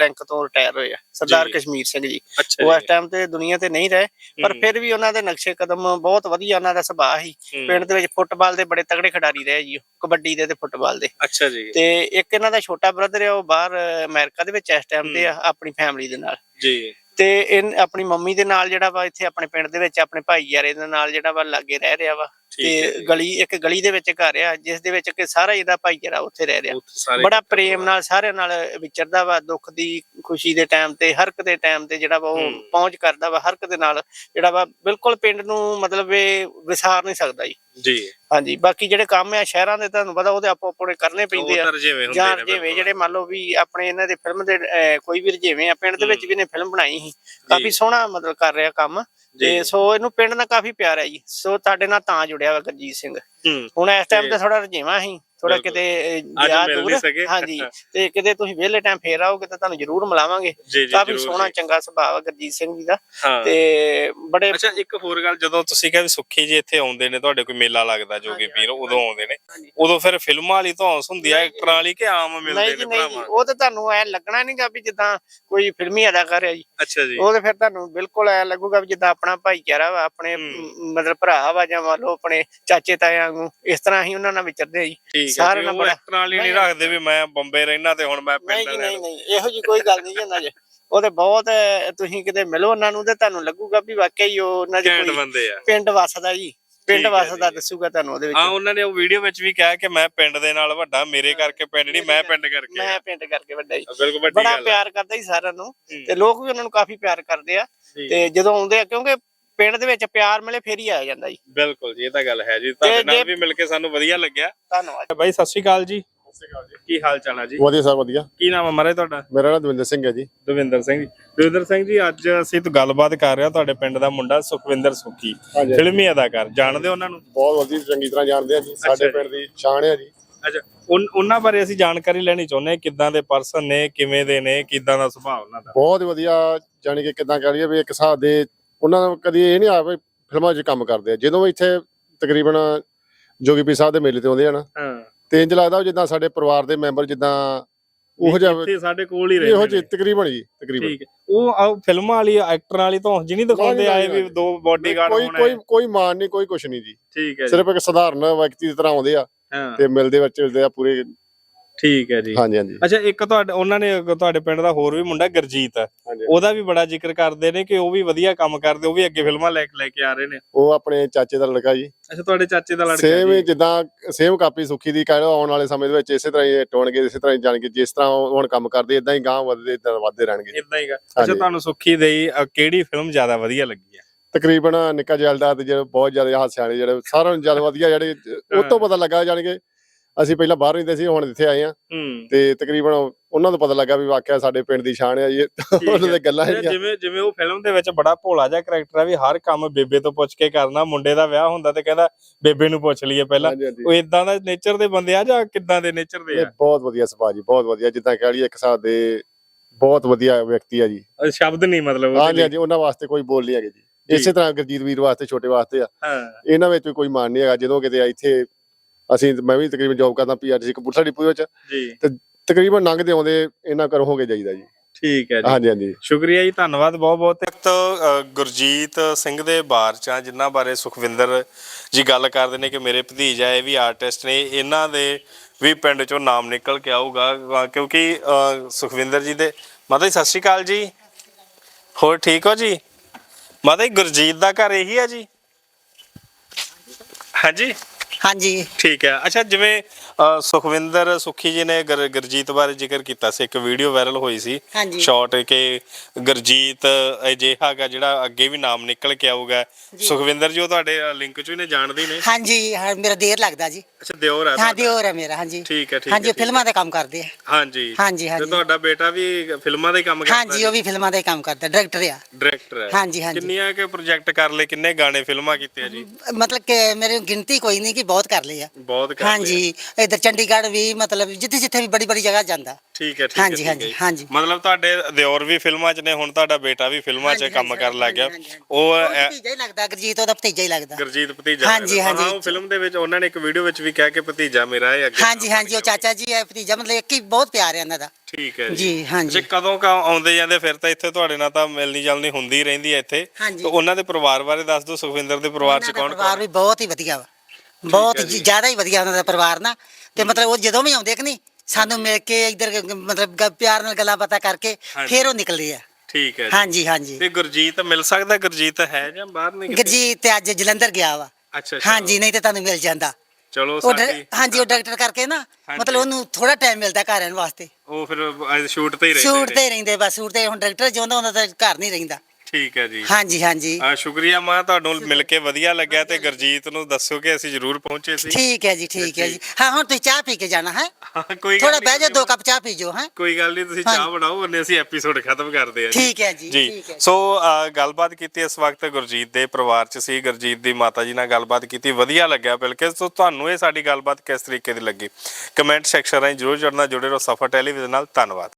[SPEAKER 4] ਰੈਂਕ ਤੋਂ ਰਿਟਾਇਰ ਹੋਏ ਆ। ਸਰਦਾਰ। ਕਸ਼ਮੀਰ ਸਿੰਘ ਜੀ। ਉਹ ਇਸ ਟਾਈਮ ਤੇ ਦੁਨੀਆ ਤੇ ਨਹੀਂ ਰਹੇ ਪਰ ਫਿਰ ਵੀ ਉਹਨਾਂ ਦੇ ਨਕਸ਼ੇ ਕਦਮ ਬਹੁਤ ਵਧੀਆ ਉਹਨਾਂ ਦਾ ਸੁਭਾਅ ਸੀ।
[SPEAKER 5] ਹੂੰ।
[SPEAKER 4] ਪਿੰਡ ਦੇ ਵਿੱਚ ਫੁੱਟਬਾਲ ਦੇ ਬੜੇ ਤਗੜੇ ਖਿਡਾਰੀ ਰਹੇ ਜੀ ਕਬੱਡੀ ਦੇ ਤੇ ਫੁੱਟਬਾਲ ਦੇ।
[SPEAKER 5] ਅੱਛਾ ਜੀ।
[SPEAKER 4] ਤੇ ਇੱਕ ਇਹਨਾਂ ਦਾ ਛੋਟਾ ਬ੍ਰਦਰ ਹੈ ਉਹ ਬਾਹਰ ਅਮਰੀਕਾ ਦੇ ਵਿੱਚ ਇਸ ਟਾਈਮ ਤੇ ਆ ਆਪਣੀ ਫੈਮਿਲੀ ਦੇ ਨਾਲ।
[SPEAKER 5] ਜੀ।
[SPEAKER 4] ਤੇ ਇਹ ਆਪਣੀ ਮੰਮੀ ਦੇ ਨਾਲ ਜਿਹੜਾ ਵਾ ਇੱਥੇ ਆਪਣੇ ਪਿੰਡ ਦੇ ਵਿੱਚ ਆਪਣੇ ਭਾਈਚਾਰੇ ਦੇ ਨਾਲ ਜਿਹੜਾ ਵਾ ਲਾਗੇ ਰਹਿ ਰਿਹਾ ਵਾ। ਤੇ ਗਲੀ ਇੱਕ ਗਲੀ ਦੇ ਵਿੱਚ ਘਰ ਆ ਜਿਸ ਦੇ ਵਿੱਚ ਕਿ ਸਾਰਾ ਇਹਦਾ ਭਾਈਚਾਰਾ ਉੱਥੇ ਰਹਿ ਰਿਹਾ। ਬੜਾ ਪ੍ਰੇਮ ਨਾਲ ਸਾਰਿਆਂ ਨਾਲ ਵਿਚਰਦਾ ਵਾ ਦੁੱਖ ਦੀ ਖੁਸ਼ੀ ਦੇ ਟਾਈਮ ਤੇ ਹਰ ਇੱਕ ਦੇ ਟਾਈਮ ਤੇ ਜਿਹੜਾ ਵਾ ਉਹ। ਪਹੁੰਚ ਕਰਦਾ ਵਾ ਹਰ ਇੱਕ ਦੇ ਨਾਲ ਜਿਹੜਾ ਵਾ ਬਿਲਕੁਲ ਪਿੰਡ ਨੂੰ ਮਤਲਬ ਇਹ ਵਿਸਾਰ ਨਹੀਂ ਸਕਦਾ ਜੀ।
[SPEAKER 5] ਜੀ।
[SPEAKER 4] ਹਾਂਜੀ ਬਾਕੀ ਜਿਹੜੇ ਕੰਮ ਆ ਸ਼ਹਿਰਾਂ ਦੇ ਤੁਹਾਨੂੰ ਪਤਾ ਉਹਦੇ ਆਪੋ ਆਪਣੇ ਕਰਨੇ ਪੈਂਦੇ ਆ। ਜਾਂ
[SPEAKER 5] ਬਿਲਕੁਲ।
[SPEAKER 4] ਜਿਹੜੇ ਮੰਨ ਲਓ ਵੀ ਆਪਣੇ ਇਹਨਾਂ ਦੇ ਫਿਲਮ ਦੇ ਕੋਈ ਵੀ ਰਜੇਵੇਂ ਆ ਪਿੰਡ ਦੇ ਵਿੱਚ ਵੀ ਨੇ ਫਿਲਮ ਬਣਾਈ ਸੀ। ਕਾਫੀ ਸੋਹਣਾ ਮਤਲਬ ਕਰ ਰਿਹਾ ਕੰਮ। ਤੇ
[SPEAKER 5] ਜੀ।
[SPEAKER 4] ਸੋ ਇਹਨੂੰ ਪਿੰਡ ਨਾਲ ਕਾਫੀ ਪਿਆਰ ਹੈ ਜੀ। ਸੋ ਤੁਹਾਡੇ ਨਾਲ ਤਾਂ ਜੁੜਿਆ ਵਾ ਗੁਰਜੀਤ ਸਿੰਘ। ਹੁਣ ਇਸ ਟਾਈਮ
[SPEAKER 5] ਤੇ-
[SPEAKER 4] ਤੇ ਥੋੜਾ ਰਜੇਵਾ ਸੀ। ਥੋੜਾ। ਕਿਤੇ ਗਿਆ ਦੂਰ। ਹਾਂਜੀ ਤੇ ਕਿਤੇ ਤੁਸੀਂ ਵਿਹਲੇ ਟਾਈਮ ਫੇਰ ਆਓਗੇ ਤਾਂ ਤੁਹਾਨੂੰ ਜ਼ਰੂਰ ਮਿਲਾਵਾਂਗੇ। ਕਾਫੀ ਸੋਹਣਾ। ਚੰਗਾ ਸੁਭਾਅ ਹੈ ਗੁਰਜੀਤ ਸਿੰਘ ਜੀ ਦਾ। ਤੇ ਬੜੇ
[SPEAKER 5] ਅੱਛਾ ਇੱਕ ਹੋਰ ਗੱਲ ਜਦੋਂ ਤੁਸੀਂ ਕਿਹਾ ਵੀ ਸੁੱਖੀ ਜੀ ਇੱਥੇ ਆਉਂਦੇ ਨੇ ਤੁਹਾਡੇ ਕੋਈ ਮੇਲਾ ਲੱਗਦਾ ਜੋਗੀ ਪੀਰ ਉਦੋਂ ਆਉਂਦੇ ਨੇ। ਉਦੋਂ ਫਿਰ ਫਿਲਮਾਂ ਵਾਲੀ ਧੌਂਸ ਹੁੰਦੀ ਆ ਐਕਟਰਾਂ ਵਾਲੀ ਕਿ ਆਮ ਮਿਲਦੇ ਨੇ ਭਰਾਵਾਂ?
[SPEAKER 4] ਉਹ ਤਾਂ ਤੁਹਾਨੂੰ ਐ ਲੱਗਣਾ ਨਹੀਂਗਾ ਵੀ ਜਿੱਦਾਂ ਕੋਈ ਫਿਲਮੀ ਅਦਾਕਾਰ ਹੈ ਜੀ।
[SPEAKER 5] ਅੱਛਾ ਜੀ।
[SPEAKER 4] ਉਹ ਤੇ ਫਿਰ ਤੁਹਾਨੂੰ ਬਿਲਕੁਲ ਐ ਲੱਗੂਗਾ ਵੀ ਜਿੱਦਾਂ ਆਪਣਾ ਭਾਈਚਾਰਾ ਵਾ ਆਪਣੇ ਮਤਲਬ ਭਰਾ ਵਾ ਜਾਂ ਮੰਨ ਲਓ ਆਪਣੇ ਚਾਚੇ ਤਾਇਆਂ ਵਾਂਗੂ ਇਸ ਤਰ੍ਹਾਂ ਹੀ ਉਹਨਾਂ ਨਾਲ ਵਿਚਰਦੇ ਆ ਜੀ।
[SPEAKER 5] ਠੀਕ ਹੈ
[SPEAKER 4] ਸਾਰਿਆਂ
[SPEAKER 5] ਜੀ,
[SPEAKER 4] ਨਾਲ
[SPEAKER 5] ਉਹ
[SPEAKER 4] ਬੜਾ-
[SPEAKER 5] ਐਕਟਰਾਂ ਵਾਲੀ ਨਹੀਂ
[SPEAKER 4] ਨਹੀਂ,
[SPEAKER 5] ਰੱਖਦੇ ਵੀ ਮੈਂ ਬੰਬੇ ਰਹਿਣਾ ਤੇ ਹੁਣ ਮੈਂ
[SPEAKER 4] ਨਹੀਂ
[SPEAKER 5] ਪਿੰਡ
[SPEAKER 4] ਜੀ
[SPEAKER 5] ਰਹਿਣਾ।
[SPEAKER 4] ਨਹੀਂ ਨਹੀਂ ਇਹੋ ਜੀ ਕੋਈ ਗੱਲ ਨਹੀਂ ਜੀ ਉਹਨਾਂ 'ਚ। ਉਹ ਤੇ ਬਹੁਤ ਅਹ, ਤੁਸੀਂ ਕਿਤੇ ਮਿਲੋ ਉਹਨਾਂ ਨੂੰ ਤੇ ਤੁਹਾਨੂੰ ਲੱਗੂਗਾ ਵੀ ਵਾਕਿਆ ਹੀ ਉਹ ਉਹਨਾਂ ਦੀ
[SPEAKER 5] ਘੈਂਟ
[SPEAKER 4] ਕੋਈ
[SPEAKER 5] ਬੰਦੇ ਆ।
[SPEAKER 4] ਪਿੰਡ ਵਸਦਾ ਜੀ। ਪਿੰਡ
[SPEAKER 5] ਹੈ
[SPEAKER 4] ਵਸਦਾ
[SPEAKER 5] ਜੀ।
[SPEAKER 4] ਦੱਸੂਗਾ ਤੁਹਾਨੂੰ ਉਹਦੇ
[SPEAKER 5] ਹਾਂ
[SPEAKER 4] ਵਿੱਚ
[SPEAKER 5] ਉਹਨਾਂ ਨੇ ਉਹ ਵੀਡੀਓ ਵਿੱਚ ਵੀ ਕਿਹਾ ਕਿ ਮੈਂ ਪਿੰਡ ਦੇ ਨਾਲ ਵੱਡਾ ਮੇਰੇ ਕਰਕੇ ਪਿੰਡ ਨਹੀਂ ਮੈਂ ਪਿੰਡ ਕਰਕੇ
[SPEAKER 4] ਮੈਂ
[SPEAKER 5] ਆ।
[SPEAKER 4] ਪਿੰਡ ਕਰਕੇ ਵੱਡਾ ਜੀ।
[SPEAKER 5] ਬਿਲਕੁਲ ਵੱਡੀ
[SPEAKER 4] ਬੜਾ
[SPEAKER 5] ਗੱਲ ਆ।
[SPEAKER 4] ਪਿਆਰ ਕਰਦਾ ਜੀ ਸਾਰਿਆਂ ਨੂੰ।
[SPEAKER 5] ਹੂੰ।
[SPEAKER 4] ਤੇ ਲੋਕ ਵੀ ਉਹਨਾਂ ਨੂੰ ਕਾਫੀ ਪਿਆਰ ਕਰਦੇ ਆ। ਤੇ ਜਦੋਂ ਆਉਂਦੇ ਆ ਕਿਉਂਕਿ ਪਿੰਡ ਦੇ ਵਿੱਚ ਪਿਆਰ ਮਿਲੇ ਫੇਰ ਹੀ ਆ ਜਾਂਦਾ ਜੀ।
[SPEAKER 5] ਬਿਲਕੁਲ ਜੀ ਇਹ ਤਾਂ ਗੱਲ ਹੈ ਜੀ। ਤੁਹਾਡੇ ਨਾਲ ਵੀ ਮਿਲ ਕੇ ਸਾਨੂੰ ਵਧੀਆ ਲੱਗਿਆ।
[SPEAKER 4] ਧੰਨਵਾਦ।
[SPEAKER 5] ਬਾਈ ਸਤਿ ਸ਼੍ਰੀ ਅਕਾਲ ਜੀ। ਕੀ ਹਾਲ ਚਾਲ ਆ ਜੀ?
[SPEAKER 9] ਵਧੀਆ ਸਰ ਵਧੀਆ।
[SPEAKER 5] ਕੀ ਨਾਮ ਹੈ ਮਾਰੇ ਤੁਹਾਡਾ?
[SPEAKER 9] ਮੇਰਾ ਨਾਮ ਦਵਿੰਦਰ ਸਿੰਘ ਹੈ ਜੀ।
[SPEAKER 5] ਦਵਿੰਦਰ ਸਿੰਘ ਜੀ। ਦਵਿੰਦਰ ਸਿੰਘ ਜੀ ਅੱਜ ਅਸੀਂ ਤੋਂ ਗੱਲਬਾਤ ਕਰ ਰਹੇ ਹਾਂ ਤੁਹਾਡੇ ਪਿੰਡ ਦਾ ਮੁੰਡਾ ਸੁਖਵਿੰਦਰ ਸੁੱਖੀ। ਫਿਲਮੀ ਅਦਾਕਾਰ। ਜਾਣਦੇ ਹੋ ਉਹਨਾਂ ਨੂੰ?
[SPEAKER 9] ਬਹੁਤ ਵਧੀਆ ਚੰਗੀ ਤਰ੍ਹਾਂ ਜਾਣਦੇ ਆ ਜੀ। ਸਾਡੇ। ਪਿੰਡ ਦੀ ਸ਼ਾਨ ਹੈ ਜੀ।
[SPEAKER 5] ਅੱਛਾ ਉਹਨਾਂ ਬਾਰੇ ਅਸੀਂ ਜਾਣਕਾਰੀ ਲੈਣੀ ਚਾਹੁੰਦੇ ਹਾਂ ਕਿੱਦਾਂ ਦੇ ਪਰਸਨ ਨੇ ਕਿਵੇਂ ਦੇ ਨੇ ਕਿੱਦਾਂ ਦਾ ਸੁਭਾਅ ਉਹਨਾਂ ਦਾ?
[SPEAKER 9] ਬਹੁਤ ਵਧੀਆ ਜਾਣੀ ਕਿ ਕਿਦਾਂ ਕਹ ਲਈਏ ਵੀ ਇੱਕ ਹਿਸਾਬ ਦੇ ਉਹਨਾਂ ਦਾ ਕਦੀ ਇਹ ਨਹੀਂ ਆ ਵੀ ਫਿਲਮਾਂ 'ਚ ਕੰਮ ਕਰਦੇ ਆ। ਜਦੋਂ ਵੀ ਇੱਥੇ ਤਕਰੀਬਨ ਜੋਗੀ ਪੀ ਸਾਹਿਬ ਦੇ ਮੇਲੇ ਤੇ ਆਉਂਦੇ ਆ ਨਾ
[SPEAKER 5] ਹਾਂ।
[SPEAKER 9] ਤੇ ਇੰਜ ਲੱਗਦਾ ਜਿੱਦਾਂ ਸਾਡੇ ਪਰਿਵਾਰ ਦੇ ਮੈਂਬਰ ਜਿੱਦਾਂ ਉਹ ਜਿਹਾ
[SPEAKER 5] ਇੱਥੇ ਸਾਡੇ ਕੋਲ ਹੀ
[SPEAKER 9] ਇਹੋ
[SPEAKER 5] ਰਹਿੰਦੇ
[SPEAKER 9] ਜਿਹੇ
[SPEAKER 5] ਨੇ।
[SPEAKER 9] ਤਕਰੀਬਨ ਜੀ ਤਕਰੀਬਨ।
[SPEAKER 5] ਠੀਕ ਉਹ ਆ ਫਿਲਮਾਂ ਵਾਲੀ ਐਕਟਰਾਂ ਵਾਲੀ ਤਾਂ ਜੀ ਨਹੀਂ ਦਿਖਾਉਂਦੇ ਆਏ ਵੀ ਦੋ ਬਾਡੀਗਾਰਡ
[SPEAKER 9] ਕੋਈ
[SPEAKER 5] ਹੋਣੇ
[SPEAKER 9] ਕੋਈ ਕੋਈ ਮਾਨ ਨਹੀਂ ਕੋਈ ਕੁਛ ਨਹੀਂ ਜੀ।
[SPEAKER 5] ਠੀਕ ਹੈ
[SPEAKER 9] ਸਿਰਫ ਇੱਕ ਸਧਾਰਨ ਵਿਅਕਤੀ ਦੀ ਤਰ੍ਹਾਂ ਆਉਂਦੇ ਆ ਤੇ ਮਿਲਦੇ ਵਿੱਚ ਮਿਲਦੇ ਆ ਪੂਰੇ
[SPEAKER 5] ਠੀਕ ਹੈ ਜੀ।
[SPEAKER 9] ਹਾਂਜੀ ਹਾਂਜੀ।
[SPEAKER 5] ਅੱਛਾ ਇੱਕ ਤੁਹਾਡੇ ਉਹਨਾਂ ਨੇ ਇੱਕ ਤੁਹਾਡੇ ਪਿੰਡ ਦਾ ਹੋਰ ਵੀ ਮੁੰਡਾ ਗੁਰਜੀਤ ਹੈ।
[SPEAKER 9] ਹਾਂਜੀ।
[SPEAKER 5] ਉਹਦਾ ਵੀ ਬੜਾ ਜ਼ਿਕਰ ਕਰਦੇ ਨੇ ਕਿ ਉਹ ਵੀ ਵਧੀਆ ਕੰਮ ਕਰਦੇ ਉਹ ਵੀ ਅੱਗੇ ਫਿਲਮਾਂ ਲੈ ਕੇ ਲੈ ਕੇ ਆ ਰਹੇ ਨੇ।
[SPEAKER 9] ਉਹ ਆਪਣੇ ਚਾਚੇ ਦਾ ਲੜਕਾ ਜੀ।
[SPEAKER 5] ਅੱਛਾ ਤੁਹਾਡੇ ਚਾਚੇ ਦਾ ਲੜਕਾ
[SPEAKER 9] ਸੇਮ
[SPEAKER 5] ਜੀ।
[SPEAKER 9] ਜਿੱਦਾਂ ਸੇਮ ਕਾਪੀ ਸੁੱਖੀ ਦੀ ਕਹਿ ਲਓ ਆਉਣ ਵਾਲੇ ਸਮੇਂ ਦੇ ਵਿੱਚ ਇਸੇ ਤਰ੍ਹਾਂ ਹੀ ਟੋਣਗੇ ਇਸੇ ਤਰ੍ਹਾਂ ਹੀ ਜਾਣ ਕੇ ਜਿਸ ਤਰ੍ਹਾਂ ਉਹ ਹੁਣ ਕੰਮ ਕਰਦੇ ਇਦਾਂ ਹੀ ਗਾਂਹ ਵਧਦੇ ਇਦਾਂ ਵਧਦੇ ਰਹਿਣਗੇ।
[SPEAKER 5] ਇਦਾਂ ਹੀਗਾ ਅੱਛਾ
[SPEAKER 9] ਹਾਂਜੀ।
[SPEAKER 5] ਤੁਹਾਨੂੰ ਸੁੱਖੀ ਦੇਈ ਅ, ਕਿਹੜੀ ਫਿਲਮ ਜ਼ਿਆਦਾ ਵਧੀਆ ਲੱਗੀ ਹੈ?
[SPEAKER 9] ਤਕਰੀਬਨ ਨਿੱਕਾ ਜੈਲਦਾ ਤੇ ਜਿਹੜੇ ਬਹੁਤ ਜ਼ਿਆਦਾ ਹਾਸੇ ਵਾਲੇ ਜਿਹੜੇ ਸਾਰਿਆਂ ਨੂੰ ਜ਼ਿਆਦਾ ਵਧੀਆ ਜਿਹੜੇ ਉਹ ਤੋਂ ਪਤਾ ਲੱਗਾ ਜਾਣੀ ਕਿ ਅਸੀਂ ਪਹਿਲਾਂ ਬਾਹਰ ਰਹਿੰਦੇ ਸੀ ਹੁਣ ਇੱਥੇ ਆਏ ਆ
[SPEAKER 5] ਹੂੰ।
[SPEAKER 9] ਤੇ ਤਕਰੀਬਨ ਉਹਨਾਂ ਨੂੰ ਪਤਾ ਲੱਗਾ ਵੀ ਵਾਕਿਆ ਸਾਡੇ ਪਿੰਡ ਦੀ ਸ਼ਾਨ ਹੈ ਜੀ। ਉਹਨਾਂ ਦੇ ਗੱਲਾਂ ਹੈਗੀਆਂ।
[SPEAKER 5] ਜਿਵੇਂ ਜਿਵੇਂ ਉਹ ਫਿਲਮ ਦੇ ਵਿੱਚ ਬੜਾ ਭੋਲਾ ਜਿਹਾ ਕਰੈਕਟਰ ਹੈ ਵੀ ਹਰ ਕੰਮ ਬੇਬੇ ਤੋਂ ਪੁੱਛ ਕੇ ਕਰਨਾ ਮੁੰਡੇ ਦਾ ਵਿਆਹ ਹੁੰਦਾ ਤੇ ਕਹਿੰਦਾ ਬੇਬੇ ਨੂੰ ਪੁੱਛ ਲਈਏ ਪਹਿਲਾਂ। ਉਹ ਇਦਾਂ ਦਾ ਨੇਚਰ ਦੇ ਬੰਦੇ ਆ ਜਾਂ ਕਿੱਦਾਂ ਦੇ ਨੇਚਰ ਦੇ ਆ?
[SPEAKER 9] ਬਹੁਤ ਵਧੀਆ ਸੁਭਾਅ ਜੀ ਬਹੁਤ ਵਧੀਆ। ਜਿੱਦਾਂ ਕਹਿ ਲਈਏ ਇੱਕ ਹਿਸਾਬ ਦੇ ਬਹੁਤ ਵਧੀਆ ਵਿਅਕਤੀ ਆ ਜੀ।
[SPEAKER 5] ਸ਼ਬਦ ਨਹੀਂ ਮਤਲਬ ਲਈ।
[SPEAKER 9] ਹਾਂਜੀ ਉਹਨਾਂ ਵਾਸਤੇ ਕੋਈ ਬੋਲ ਨਹੀਂ ਹੈਗੇ ਜੀ। ਇਸੇ ਤਰ੍ਹਾਂ ਗੁਰਜੀਤ ਵੀਰ ਵਾਸਤੇ ਛੋਟੇ ਵਾਸਤੇ ਆ।
[SPEAKER 5] ਹਾਂ।
[SPEAKER 9] ਇਹਨਾਂ ਵਿੱਚ ਵੀ ਕੋਈ ਮਾਨ ਨਹੀਂ ਹੈਗਾ। ਜਦੋਂ ਕਿਤੇ ਇੱਥੇ ਅਸੀਂ ਮੈਂ ਵੀ ਤਕਰੀਬਨ ਜੌਬ ਕਰਦਾ ਪੀਆਰਟੀਸੀ ਕਪੂਰਥਲਾ ਡਿਪੂ ਵਿੱਚ।
[SPEAKER 5] ਜੀ।
[SPEAKER 9] ਤਕਰੀਬਨ ਲੰਘਦੇ ਆਉਂਦੇ ਇਹਨਾਂ ਘਰੋਂ ਹੋ ਕੇ ਜਾਈਦਾ ਜੀ।
[SPEAKER 5] ਠੀਕ ਹੈ ਜੀ।
[SPEAKER 9] ਹਾਂਜੀ ਹਾਂਜੀ।
[SPEAKER 5] ਸ਼ੁਕਰੀਆ ਜੀ ਧੰਨਵਾਦ ਬਹੁਤ ਬਹੁਤ। ਇੱਕ ਤਾਂ ਗੁਰਜੀਤ ਸਿੰਘ ਦੇ ਬਾਰ ਚ ਆ ਜਿਨ੍ਹਾਂ ਬਾਰੇ ਸੁਖਵਿੰਦਰ ਜੀ ਗੱਲ ਕਰਦੇ ਨੇ ਕਿ ਮੇਰੇ ਭਤੀਜਾ ਇਹ ਵੀ ਆਰਟਿਸਟ ਨੇ ਇਹਨਾਂ ਦੇ ਵੀ ਪਿੰਡ ਚੋਂ ਨਾਮ ਨਿਕਲ ਕੇ ਆਊਗਾ ਕਿਉਂਕਿ ਸੁਖਵਿੰਦਰ ਜੀ ਦੇ ਮਾਤਾ ਜੀ ਸਤਿ ਸ਼੍ਰੀ ਅਕਾਲ ਜੀ। ਹੋਰ ਠੀਕ ਹੋ ਜੀ? ਮਾਤਾ ਜੀ ਗੁਰਜੀਤ ਦਾ ਘਰ ਇਹੀ ਆ ਜੀ? ਹਾਂਜੀ।
[SPEAKER 7] ਹਾਂਜੀ।
[SPEAKER 5] ਠੀਕ ਹੈ। ਅੱਛਾ ਜਿਵੇਂ ਅ, ਸੁਖਵਿੰਦਰ ਸੁਖੀ ਜੀ ਨੇ ਗੁਰ- ਗੁਰਜੀਤ ਬਾਰੇ ਜ਼ਿਕਰ ਕੀਤਾ ਸੀ ਇੱਕ ਵੀਡੀਓ ਵਾਇਰਲ ਹੋਈ ਸੀ।
[SPEAKER 7] ਹਾਂਜੀ।
[SPEAKER 5] ਸ਼ਾਰਟ ਕਿ ਗੁਰਜੀਤ ਅਜਿਹਾ ਗਾ ਜਿਹੜਾ ਅੱਗੇ ਵੀ ਨਾਮ ਨਿਕਲ ਕੇ ਆਊਗਾ। ਸੁਖਵਿੰਦਰ ਜੀ ਉਹ ਤੁਹਾਡੇ ਲਿੰਕ ਚੋਂ ਹੀ ਨੇ ਜਾਣਦੇ ਹੀ ਨੇ?
[SPEAKER 7] ਹਾਂਜੀ ਹਾਂ, ਮੇਰਾ ਦੇਰ ਲੱਗਦਾ ਜੀ।
[SPEAKER 5] ਅੱਛਾ ਦਿਓਰ ਹੈ
[SPEAKER 7] ਹਾਂ
[SPEAKER 5] ਤੁਹਾਡਾ।
[SPEAKER 7] ਦਿਓਰ ਹੈ ਮੇਰਾ ਹਾਂਜੀ।
[SPEAKER 5] ਠੀਕ ਹੈ ਠੀਕ
[SPEAKER 7] ਹਾਂਜੀ
[SPEAKER 5] ਹੈ।
[SPEAKER 7] ਉਹ ਫਿਲਮਾਂ ਦਾ ਕੰਮ ਕਰਦੇ ਆ।
[SPEAKER 5] ਹਾਂਜੀ।
[SPEAKER 7] ਹਾਂਜੀ,
[SPEAKER 5] ਤੇ
[SPEAKER 7] ਹਾਂਜੀ।
[SPEAKER 5] ਤੁਹਾਡਾ ਬੇਟਾ ਵੀ ਫਿਲਮਾਂ ਦਾ ਹੀ ਕੰਮ ਕਰਦਾ
[SPEAKER 7] ਹਾਂਜੀ ਉਹ ਵੀ ਫਿਲਮਾਂ ਦਾ ਹੀ ਕੰਮ ਕਰਦਾ ਡਾਇਰੈਕਟਰ ਆ।
[SPEAKER 5] ਡਾਇਰੈਕਟਰ ਹੈ
[SPEAKER 7] ਹਾਂਜੀ, ਹਾਂਜੀ।
[SPEAKER 5] ਕਿੰਨੀਆਂ ਕੇ ਪ੍ਰੋਜੈਕਟ ਕਰ ਲਏ ਕਿੰਨੇ ਗਾਣੇ ਫਿਲਮਾਂ ਕੀਤੇ ਆ ਜੀ?
[SPEAKER 7] ਮਤਲਬ ਕਿ ਮੇਰੇ ਗਿਣਤੀ ਕੋਈ ਨਹੀਂ ਕਿ ਬਹੁਤ ਕਰ ਲਈ ਆ
[SPEAKER 5] ਬਹੁਤ ਕਰ ਲਏ।
[SPEAKER 7] ਹਾਂਜੀ ਇਧਰ ਚੰਡੀਗੜ੍ਹ ਵੀ ਮਤਲਬ ਜਿੱਥੇ ਜਿੱਥੇ ਵੀ ਬੜੀ ਬੜੀ ਜਗ੍ਹਾ ਜਾਂਦਾ
[SPEAKER 5] ਠੀਕ ਹੈ ਠੀਕ ਹੈ
[SPEAKER 7] ਹਾਂਜੀ,
[SPEAKER 5] ਠੀਕ ਹੈ
[SPEAKER 7] ਹਾਂਜੀ,
[SPEAKER 5] ਜੀ।
[SPEAKER 7] ਹਾਂਜੀ।
[SPEAKER 5] ਮਤਲਬ ਤੁਹਾਡੇ ਦਿਓਰ ਵੀ ਫਿਲਮਾਂ 'ਚ ਨੇ ਹੁਣ ਤੁਹਾਡਾ ਬੇਟਾ ਵੀ ਫਿਲਮਾਂ 'ਚ
[SPEAKER 7] ਹਾਂਜੀ,
[SPEAKER 5] ਕੰਮ
[SPEAKER 7] ਹਾਂਜੀ,
[SPEAKER 5] ਕਰਨ ਲੱਗ ਗਿਆ
[SPEAKER 7] ਹਾਂਜੀ, ਹਾਂਜੀ।
[SPEAKER 5] ਉਹ
[SPEAKER 7] ਭਤੀਜਾ ਹੀ ਲੱਗਦਾ ਗੁਰਜੀਤ ਉਹਦਾ ਭਤੀਜਾ ਹੀ ਲੱਗਦਾ
[SPEAKER 5] ਗੁਰਜੀਤ ਭਤੀਜਾ
[SPEAKER 7] ਹਾਂਜੀ। ਹਾਂਜੀ।
[SPEAKER 5] ਹਾਂ ਉਹ ਫਿਲਮ ਦੇ ਵਿੱਚ ਉਹਨਾਂ ਨੇ ਇੱਕ ਵੀਡੀਓ ਵਿੱਚ ਵੀ ਕਿਹਾ ਕਿ ਭਤੀਜਾ ਮੇਰਾ ਹੈ ਅੱਗੇ
[SPEAKER 7] ਹਾਂਜੀ ਹਾਂਜੀ ਉਹ। ਚਾਚਾ ਜੀ ਹੈ ਭਤੀਜਾ ਮਤਲਬ ਇੱਕ ਹੀ ਬਹੁਤ ਪਿਆਰ ਹੈ ਇਹਨਾਂ ਦਾ
[SPEAKER 5] ਠੀਕ ਹੈ
[SPEAKER 7] ਜੀ, ਹਾਂਜੀ।
[SPEAKER 5] ਅੱਛਾ, ਕਦੋਂ ਕਾ ਆਉਂਦੇ ਜਾਂਦੇ ਫਿਰ ਤਾਂ ਇੱਥੇ ਤੁਹਾਡੇ ਨਾਲ ਤਾਂ ਮਿਲਣੀ ਜਲਣੀ ਹੁੰਦੀ ਰਹਿੰਦੀ ਹੈ ਇੱਥੇ
[SPEAKER 7] ਹਾਂਜੀ।
[SPEAKER 5] ਤੇ ਉਹਨਾਂ ਦੇ ਪਰਿਵਾਰ ਬਾਰੇ ਦੱਸ ਦਿਓ ਸੁਖਵਿੰਦਰ ਦੇ ਪਰਿਵਾਰ 'ਚ
[SPEAKER 7] ਉਹਨਾਂ ਦਾ
[SPEAKER 5] ਕੌਣ
[SPEAKER 7] ਪਰਿਵਾਰ
[SPEAKER 5] ਕੌਣ
[SPEAKER 7] ਵੀ ਬਹੁਤ ਹੀ ਵਧੀਆ ਵਾ ਬਹੁਤ। ਜ਼ਿਆਦਾ ਹੀ ਵਧੀਆ ਉਹਨਾਂ ਦਾ ਪਰਿਵਾਰ ਨਾ ਤੇ ਮਤਲਬ ਉਹ ਜਦੋਂ ਵੀ ਆਉਂਦੇ ਕਿ ਨਹੀਂ ਸਾਨੂੰ ਮਿਲ ਕੇ ਇੱਧਰ ਗ- ਮਤਲਬ ਗ- ਪਿਆਰ ਨਾਲ ਗੱਲਾਂ ਬਾਤਾਂ ਕਰਕੇ
[SPEAKER 5] ਹਾਂਜੀ।
[SPEAKER 7] ਫਿਰ ਉਹ ਨਿਕਲਦੇ ਆ
[SPEAKER 5] ਠੀਕ ਹੈ ਜੀ।
[SPEAKER 7] ਹਾਂਜੀ ਹਾਂਜੀ
[SPEAKER 5] ਤੇ ਗੁਰਜੀਤ ਮਿਲ ਸਕਦਾ ਗੁਰਜੀਤ ਹੈ ਜਾਂ ਬਾਹਰ ਨਹੀਂ ਕਿਤੇ?
[SPEAKER 7] ਗੁਰਜੀਤ ਤੇ ਅੱਜ ਜਲੰਧਰ ਗਿਆ ਵਾ
[SPEAKER 5] ਅੱਛਾ
[SPEAKER 7] ਹਾਂਜੀ ਨਹੀਂ ਤੇ ਤੁਹਾਨੂੰ ਮਿਲ ਜਾਂਦਾ
[SPEAKER 5] ਚਲੋ
[SPEAKER 7] ਉਹ ਡ-
[SPEAKER 5] ਸਾਡੀ
[SPEAKER 7] ਹਾਂਜੀ ਉਹ ਡਾਕਟਰ ਕਰਕੇ ਨਾ
[SPEAKER 5] ਹਾਂਜੀ।
[SPEAKER 7] ਮਤਲਬ ਉਹਨੂੰ ਥੋੜਾ ਟਾਈਮ ਮਿਲਦਾ ਘਰ ਆਉਣ ਵਾਸਤੇ
[SPEAKER 5] ਉਹ ਫਿਰ ਸ਼ੂਟ ਤੇ ਹੀ ਰਹਿੰਦੇ
[SPEAKER 7] ਸ਼ੂਟ
[SPEAKER 5] ਨੇ।
[SPEAKER 7] ਤੇ ਰਹਿੰਦੇ ਬਸ ਸ਼ੂਟ ਤੇ ਹੁਣ ਡਾਕਟਰ ਜਿਉਂਦਾ ਹੁੰਦਾ ਤਾਂ ਘਰ ਨਹੀਂ ਰਹਿੰਦਾ
[SPEAKER 5] ਠੀਕ ਹੈ ਜੀ।
[SPEAKER 7] ਹਾਂਜੀ ਹਾਂਜੀ।
[SPEAKER 5] ਆ ਸ਼ੁਕਰੀਆ ਮਾਂ ਤੁਹਾਨੂੰ ਮਿਲ ਕੇ ਵਧੀਆ ਲੱਗਿਆ ਤੇ ਗੁਰਜੀਤ ਨੂੰ ਦੱਸਿਓ ਕਿ ਅਸੀਂ ਜ਼ਰੂਰ ਪਹੁੰਚੇ ਸੀ।
[SPEAKER 7] ਠੀਕ ਹੈ ਜੀ ਠੀਕ ਹੈ ਜੀ। ਹਾਂ ਹੁਣ ਤੁਸੀਂ ਚਾਹ ਪੀ ਕੇ ਜਾਣਾ ਹੈ?
[SPEAKER 5] ਹਾਂ, ਕੋਈ ਗੱਲ
[SPEAKER 7] ਥੋੜਾ ਬਹਿ ਜਾ ਦੋ ਕੱਪ ਚਾਹ ਪੀ ਜਾਓ ਹੈ?
[SPEAKER 5] ਕੋਈ ਗੱਲ ਨਹੀਂ ਤੁਸੀਂ। ਚਾਹ ਬਣਾਓ ਉਹਨੇ ਅਸੀਂ ਐਪੀਸੋਡ ਖਤਮ ਕਰਦੇ ਆ
[SPEAKER 7] ਠੀਕ ਹੈ ਜੀ,
[SPEAKER 5] ਜੀ।
[SPEAKER 7] ਠੀਕ ਹੈ।
[SPEAKER 5] ਸੋ ਅ, ਗੱਲਬਾਤ ਕੀਤੀ ਇਸ ਵਕਤ ਗੁਰਜੀਤ ਦੇ ਪਰਿਵਾਰ ਚ ਸੀ ਗੁਰਜੀਤ ਦੀ ਮਾਤਾ ਜੀ ਨਾਲ ਗੱਲਬਾਤ ਕੀਤੀ ਵਧੀਆ ਲੱਗਿਆ ਬਿਲਕੁਲ। ਸੋ ਤੁਹਾਨੂੰ ਇਹ ਸਾਡੀ ਗੱਲਬਾਤ ਕਿਸ ਤਰੀਕੇ ਦੀ ਲੱਗੀ? ਕਮੈਂਟ ਸੈਕਸ਼ਨ ਰਾਹੀਂ ਜਰੂਰ ਜੁੜਨਾ ਜੁੜੇ ਰਹੋ ਸਫਰ ਟੈਲੀਵਿਜ਼ਨ ਨਾਲ ਧੰਨਵਾਦ।